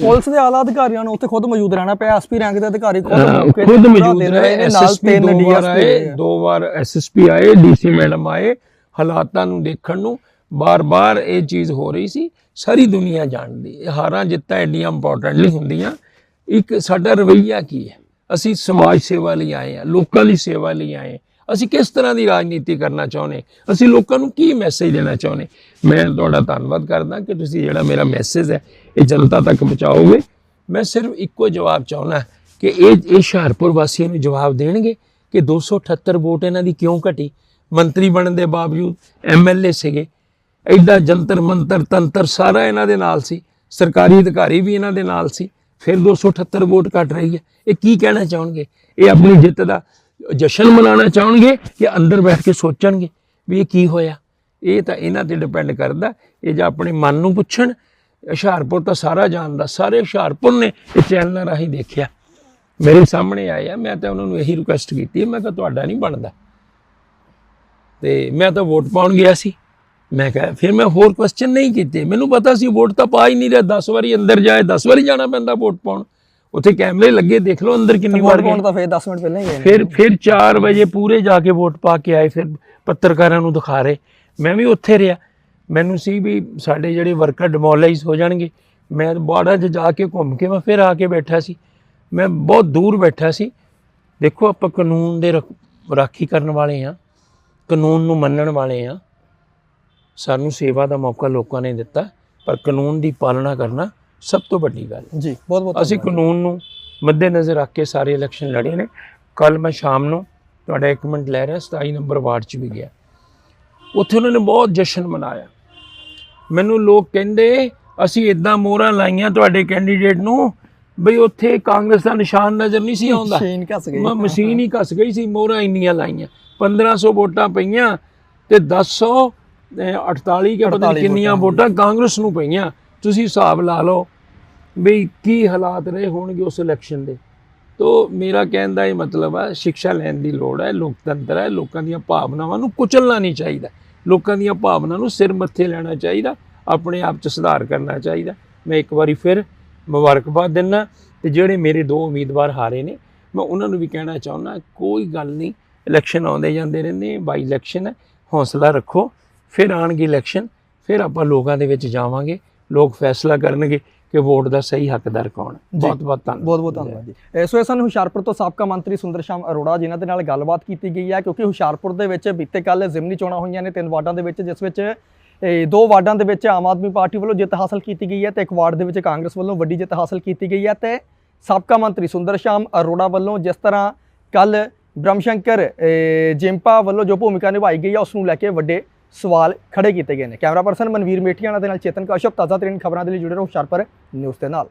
ਪੁਲਿਸ ਦੇ ਆਲਾ ਅਧਿਕਾਰੀਆਂ ਨੂੰ ਉੱਥੇ ਖੁਦ ਮੌਜੂਦ ਰਹਿਣਾ ਪਿਆ ਐਸਪੀ ਰੈਂਕ ਦੇ ਅਧਿਕਾਰੀ ਖੁਦ ਖੁਦ ਮੌਜੂਦ ਰਹੇ ਨੇ, ਨਾਲ ਤਿੰਨ ਡੀਐਸਪੀ ਦੋ ਵਾਰ ਐਸਐਸਪੀ ਆਏ ਡੀਸੀ ਮੈਡਮ ਆਏ ਹਾਲਾਤਾਂ ਨੂੰ ਦੇਖਣ ਨੂੰ ਬਾਰ-ਬਾਰ ਇਹ ਚੀਜ਼ ਹੋ ਰਹੀ ਸੀ। ਸਾਰੀ ਦੁਨੀਆ ਜਾਣਦੀ ਇਹ ਹਾਰਾਂ ਜਿੱਤਾਂ ਐਡੀਆਂ ਇੰਪੋਰਟੈਂਟ ਨਹੀਂ ਹੁੰਦੀਆਂ ਇੱਕ ਸਾਡਾ ਰਵਈਆ ਕੀ ਹੈ? ਅਸੀਂ ਸਮਾਜ ਸੇਵਾ ਲਈ ਆਏ ਹਾਂ, ਲੋਕਾਂ ਦੀ ਸੇਵਾ ਲਈ ਆਏ ਹਾਂ। ਅਸੀਂ ਕਿਸ ਤਰ੍ਹਾਂ ਦੀ ਰਾਜਨੀਤੀ ਕਰਨਾ ਚਾਹੁੰਦੇ ਅਸੀਂ ਲੋਕਾਂ ਨੂੰ ਕੀ ਮੈਸੇਜ ਦੇਣਾ ਚਾਹੁੰਦੇ ਮੈਂ ਤੁਹਾਡਾ ਧੰਨਵਾਦ ਕਰਦਾ ਕਿ ਤੁਸੀਂ ਜਿਹੜਾ ਮੇਰਾ ਮੈਸੇਜ ਹੈ, ਇਹ ਜਨਤਾ ਤੱਕ ਪਹੁੰਚਾਓਗੇ। ਮੈਂ ਸਿਰਫ ਇੱਕੋ ਜਵਾਬ ਚਾਹੁੰਦਾ ਕਿ ਇਹ ਇਹ ਹੁਸ਼ਿਆਰਪੁਰ ਵਾਸੀਆਂ ਨੂੰ ਜਵਾਬ ਦੇਣਗੇ ਕਿ 278 ਵੋਟ ਇਹਨਾਂ ਦੀ ਕਿਉਂ ਘਟੀ? ਮੰਤਰੀ ਬਣਨ ਦੇ ਬਾਵਜੂਦ ਐਮਐਲਏ ਸੀਗੇ। ਐਡਾ ਜੰਤਰ ਮੰਤਰ ਤੰਤਰ ਸਾਰਾ ਇਹਨਾਂ ਦੇ ਨਾਲ ਸੀ। ਸਰਕਾਰੀ ਅਧਿਕਾਰੀ ਵੀ ਇਹਨਾਂ ਦੇ ਨਾਲ ਸੀ। ਫਿਰ 278 ਵੋਟ ਘਟ ਰਹੀ ਹੈ। ਇਹ ਕੀ ਕਹਿਣਾ ਚਾਹਣਗੇ? ਇਹ ਆਪਣੀ ਜਿੱਤ ਦਾ ਜਸ਼ਨ ਮਨਾਉਣਾ ਚਾਹਣਗੇ ਕਿ ਅੰਦਰ ਬੈਠ ਕੇ ਸੋਚਣਗੇ ਵੀ ਇਹ ਕੀ ਹੋਇਆ? ਇਹ ਤਾਂ ਇਹਨਾਂ ਤੇ ਡਿਪੈਂਡ ਕਰਦਾ। ਇਹ ਜਾਂ ਆਪਣੇ ਮਨ ਨੂੰ ਪੁੱਛਣ। ਹੁਸ਼ਿਆਰਪੁਰ ਤਾਂ ਸਾਰਾ ਜਾਣਦਾ। ਸਾਰੇ ਹੁਸ਼ਿਆਰਪੁਰ ਨੇ ਇਹ ਚੈਨਲ ਰਾਹੀਂ ਦੇਖਿਆ। ਮੇਰੇ ਸਾਹਮਣੇ ਆਇਆ। ਮੈਂ ਤਾਂ ਉਹਨਾਂ ਨੂੰ ਇਹੀ ਰਿਕੁਐਸਟ ਕੀਤੀ। ਮੈਂ ਕਿਹਾ ਤੁਹਾਡਾ ਨਹੀਂ ਬਣਦਾ। ਤੇ ਮੈਂ ਤਾਂ ਵੋਟ ਪਾਉਣ ਗਿਆ ਸੀ। ਮੈਂ ਕਿਹਾ ਫਿਰ ਮੈਂ ਹੋਰ ਕੁਐਸਚਨ ਨਹੀਂ ਕੀਤੇ। ਮੈਨੂੰ ਪਤਾ ਸੀ ਵੋਟ ਤਾਂ ਪਾ ਹੀ ਨਹੀਂ ਰਿਹਾ। 10 ਵਾਰੀ ਅੰਦਰ ਜਾਏ 10 ਵਾਰੀ ਜਾਣਾ ਪੈਂਦਾ ਵੋਟ ਪਾਉਣ। ਉੱਥੇ ਕੈਮਰੇ ਲੱਗੇ ਦੇਖ ਲਓ ਅੰਦਰ ਕਿੰਨੀ ਵਾਰ ਗਏ। ਪਾਉਣ ਤਾਂ ਫੇਰ 10 ਮਿੰਟ ਪਹਿਲਾਂ ਹੀ ਗਏ ਫਿਰ ਫਿਰ 4 ਵਜੇ ਪੂਰੇ ਜਾ ਕੇ ਵੋਟ ਪਾ ਕੇ ਆਏ ਫਿਰ ਪੱਤਰਕਾਰਾਂ ਨੂੰ ਦਿਖਾ ਰਹੇ। ਮੈਂ ਵੀ ਉੱਥੇ ਰਿਹਾ। ਮੈਨੂੰ ਸੀ ਵੀ ਸਾਡੇ ਜਿਹੜੇ ਵਰਕਰ ਡਿਮੋਲਾਈਜ਼ ਹੋ ਜਾਣਗੇ। ਮੈਂ ਬਾੜਾ 'ਚ ਜਾ ਕੇ ਘੁੰਮ ਕੇ ਮੈਂ ਫਿਰ ਆ ਕੇ ਬੈਠਾ ਸੀ। ਮੈਂ ਬਹੁਤ ਦੂਰ ਬੈਠਾ ਸੀ। ਦੇਖੋ ਆਪਾਂ ਕਾਨੂੰਨ ਦੇ ਰਾਖੀ ਕਰਨ ਵਾਲੇ ਆ ਕਾਨੂੰਨ ਨੂੰ ਮੰਨਣ ਵਾਲੇ ਆ ਸਾਨੂੰ ਸੇਵਾ ਦਾ ਮੌਕਾ ਲੋਕਾਂ ਨੇ ਦਿੱਤਾ ਪਰ ਕਾਨੂੰਨ ਦੀ ਪਾਲਣਾ ਕਰਨਾ ਸਭ ਤੋਂ ਵੱਡੀ ਗੱਲ ਹੈ। ਜੀ ਬਹੁਤ ਬਹੁਤ ਅਸੀਂ ਕਾਨੂੰਨ ਨੂੰ ਮੱਦੇਨਜ਼ਰ ਰੱਖ ਕੇ ਸਾਰੇ ਇਲੈਕਸ਼ਨ ਲੜੇ ਨੇ। ਕੱਲ ਮੈਂ ਸ਼ਾਮ ਨੂੰ ਤੁਹਾਡਾ ਇੱਕ ਮਿੰਟ ਲੈ ਰਿਹਾ 27 ਨੰਬਰ ਵਾਰਡ 'ਚ ਵੀ ਗਿਆ। ਉੱਥੇ ਉਹਨਾਂ ਨੇ ਬਹੁਤ ਜਸ਼ਨ ਮਨਾਇਆ। ਮੈਨੂੰ ਲੋਕ ਕਹਿੰਦੇ ਅਸੀਂ ਇਦਾਂ ਮੋਹਰਾਂ ਲਾਈਆਂ ਤੁਹਾਡੇ ਕੈਂਡੀਡੇਟ ਨੂੰ ਬਈ ਉੱਥੇ ਕਾਂਗਰਸ ਦਾ ਨਿਸ਼ਾਨ ਨਜ਼ਰ ਨਹੀਂ ਸੀ ਆਉਂਦਾ। ਮਸ਼ੀਨ ਘਸ ਗਈ। ਮੈਂ ਮਸ਼ੀਨ ਹੀ ਘਸ ਗਈ ਸੀ ਮੋਹਰਾਂ ਇੰਨੀਆਂ ਲਾਈਆਂ। 1500 ਵੋਟਾਂ ਪਈਆਂ ਤੇ 1000 48 ਕੇ ਪਤਾ 48 ਨਹੀਂ ਕਿੰਨੀਆਂ ਵੋਟਾਂ ਕਾਂਗਰਸ ਨੂੰ ਪਈਆਂ। ਤੁਸੀਂ ਹਿਸਾਬ ਲਾ ਲਓ ਵੀ ਕੀ ਹਾਲਾਤ ਰਹੇ ਹੋਣਗੇ ਉਸ ਇਲੈਕਸ਼ਨ ਦੇ। ਤੋ ਮੇਰਾ ਕਹਿਣ ਦਾ ਇਹ ਮਤਲਬ ਹੈ ਸਿੱਖਿਆ ਲੈਣ ਦੀ ਲੋੜ ਹੈ ਲੋਕਤੰਤਰ ਹੈ ਲੋਕਾਂ ਦੀਆਂ ਭਾਵਨਾਵਾਂ ਨੂੰ ਕੁਚਲਣਾ ਨਹੀਂ ਚਾਹੀਦਾ। ਲੋਕਾਂ ਦੀਆਂ ਭਾਵਨਾ ਨੂੰ ਸਿਰ ਮੱਥੇ ਲੈਣਾ ਚਾਹੀਦਾ ਆਪਣੇ ਆਪ 'ਚ ਸੁਧਾਰ ਕਰਨਾ ਚਾਹੀਦਾ। ਮੈਂ ਇੱਕ ਵਾਰੀ ਫਿਰ ਮੁਬਾਰਕਬਾਦ ਦਿੰਦਾ ਤੇ ਜਿਹੜੇ ਮੇਰੇ ਦੋ ਉਮੀਦਵਾਰ ਹਾਰੇ ਨੇ ਮੈਂ ਉਹਨਾਂ ਨੂੰ ਵੀ ਕਹਿਣਾ ਚਾਹੁੰਦਾ ਕੋਈ ਗੱਲ ਨਹੀਂ ਇਲੈਕਸ਼ਨ ਆਉਂਦੇ ਜਾਂਦੇ ਰਹਿੰਦੇ ਬਾਈ ਇਲੈਕਸ਼ਨ ਹੈ ਹੌਸਲਾ ਰੱਖੋ। ਫਿਰ ਆਣਗੇ ਇਲੈਕਸ਼ਨ ਫਿਰ ਆਪਾਂ ਲੋਕਾਂ ਦੇ ਵਿੱਚ ਜਾਵਾਂਗੇ ਲੋਕ ਫੈਸਲਾ ਕਰਨਗੇ ਕਿ ਵੋਟ ਦਾ ਸਹੀ ਹੱਕਦਾਰ ਕੌਣ ਬਹੁਤ ਬਹੁਤ ਧੰਨਵਾਦ। ਬਹੁਤ ਬਹੁਤ ਧੰਨਵਾਦ ਜੀ। ਸੋ ਇਹ ਸਾਨੂੰ ਹੁਸ਼ਿਆਰਪੁਰ ਤੋਂ ਸਾਬਕਾ ਮੰਤਰੀ ਸੁੰਦਰ ਸ਼ਾਮ ਅਰੋੜਾ ਜਿਨ੍ਹਾਂ ਦੇ ਨਾਲ ਗੱਲਬਾਤ ਕੀਤੀ ਗਈ ਹੈ ਕਿਉਂਕਿ ਹੁਸ਼ਿਆਰਪੁਰ ਦੇ ਵਿੱਚ ਬੀਤੇ ਕੱਲ ਜ਼ਿਮਨੀ ਚੋਣਾਂ ਹੋਈਆਂ ਨੇ ਤਿੰਨ ਵਾਰਡਾਂ ਦੇ ਵਿੱਚ ਜਿਸ ਵਿੱਚ ਦੋ ਵਾਰਡਾਂ ਦੇ ਵਿੱਚ ਆਮ ਆਦਮੀ ਪਾਰਟੀ ਵੱਲੋਂ ਜਿੱਤ ਹਾਸਲ ਕੀਤੀ ਗਈ ਹੈ ਤੇ ਇੱਕ ਵਾਰਡ ਦੇ ਵਿੱਚ ਕਾਂਗਰਸ ਵੱਲੋਂ ਵੱਡੀ ਜਿੱਤ ਹਾਸਲ ਕੀਤੀ ਗਈ ਹੈ ਤੇ ਸਾਬਕਾ ਮੰਤਰੀ ਸੁੰਦਰ ਸ਼ਾਮ ਅਰੋੜਾ ਵੱਲੋਂ ਜਿਸ ਤਰ੍ਹਾਂ ਕੱਲ ਬ੍ਰਹਮਸ਼ੰਕਰ ਜਿੰਪਾ ਵੱਲੋਂ ਜੋ ਭੂਮਿਕਾ ਨਿਭਾਈ ਗਈ ਹੈ ਉਸ ਨੂੰ ਲੈ ਕੇ ਵੱਡੇ ਸਵਾਲ ਖੜੇ ਕੀਤੇ ਗਏ ਨੇ। ਕੈਮਰਾ ਪਰਸਨ ਮਨਵੀਰ ਮੇਠੀਆਣਾ ਦੇ ਨਾਲ ਚੇਤਨ ਕਾਸ਼ਪ ਤਾਜ਼ਾ ਤਰੀਨ ਖਬਰਾਂ ਦੇ ਲਈ ਜੁੜੇ ਰਹੋ ਹੁਸ਼ਿਆਰਪੁਰ ਨਿਊਜ਼ ਦੇ ਨਾਲ।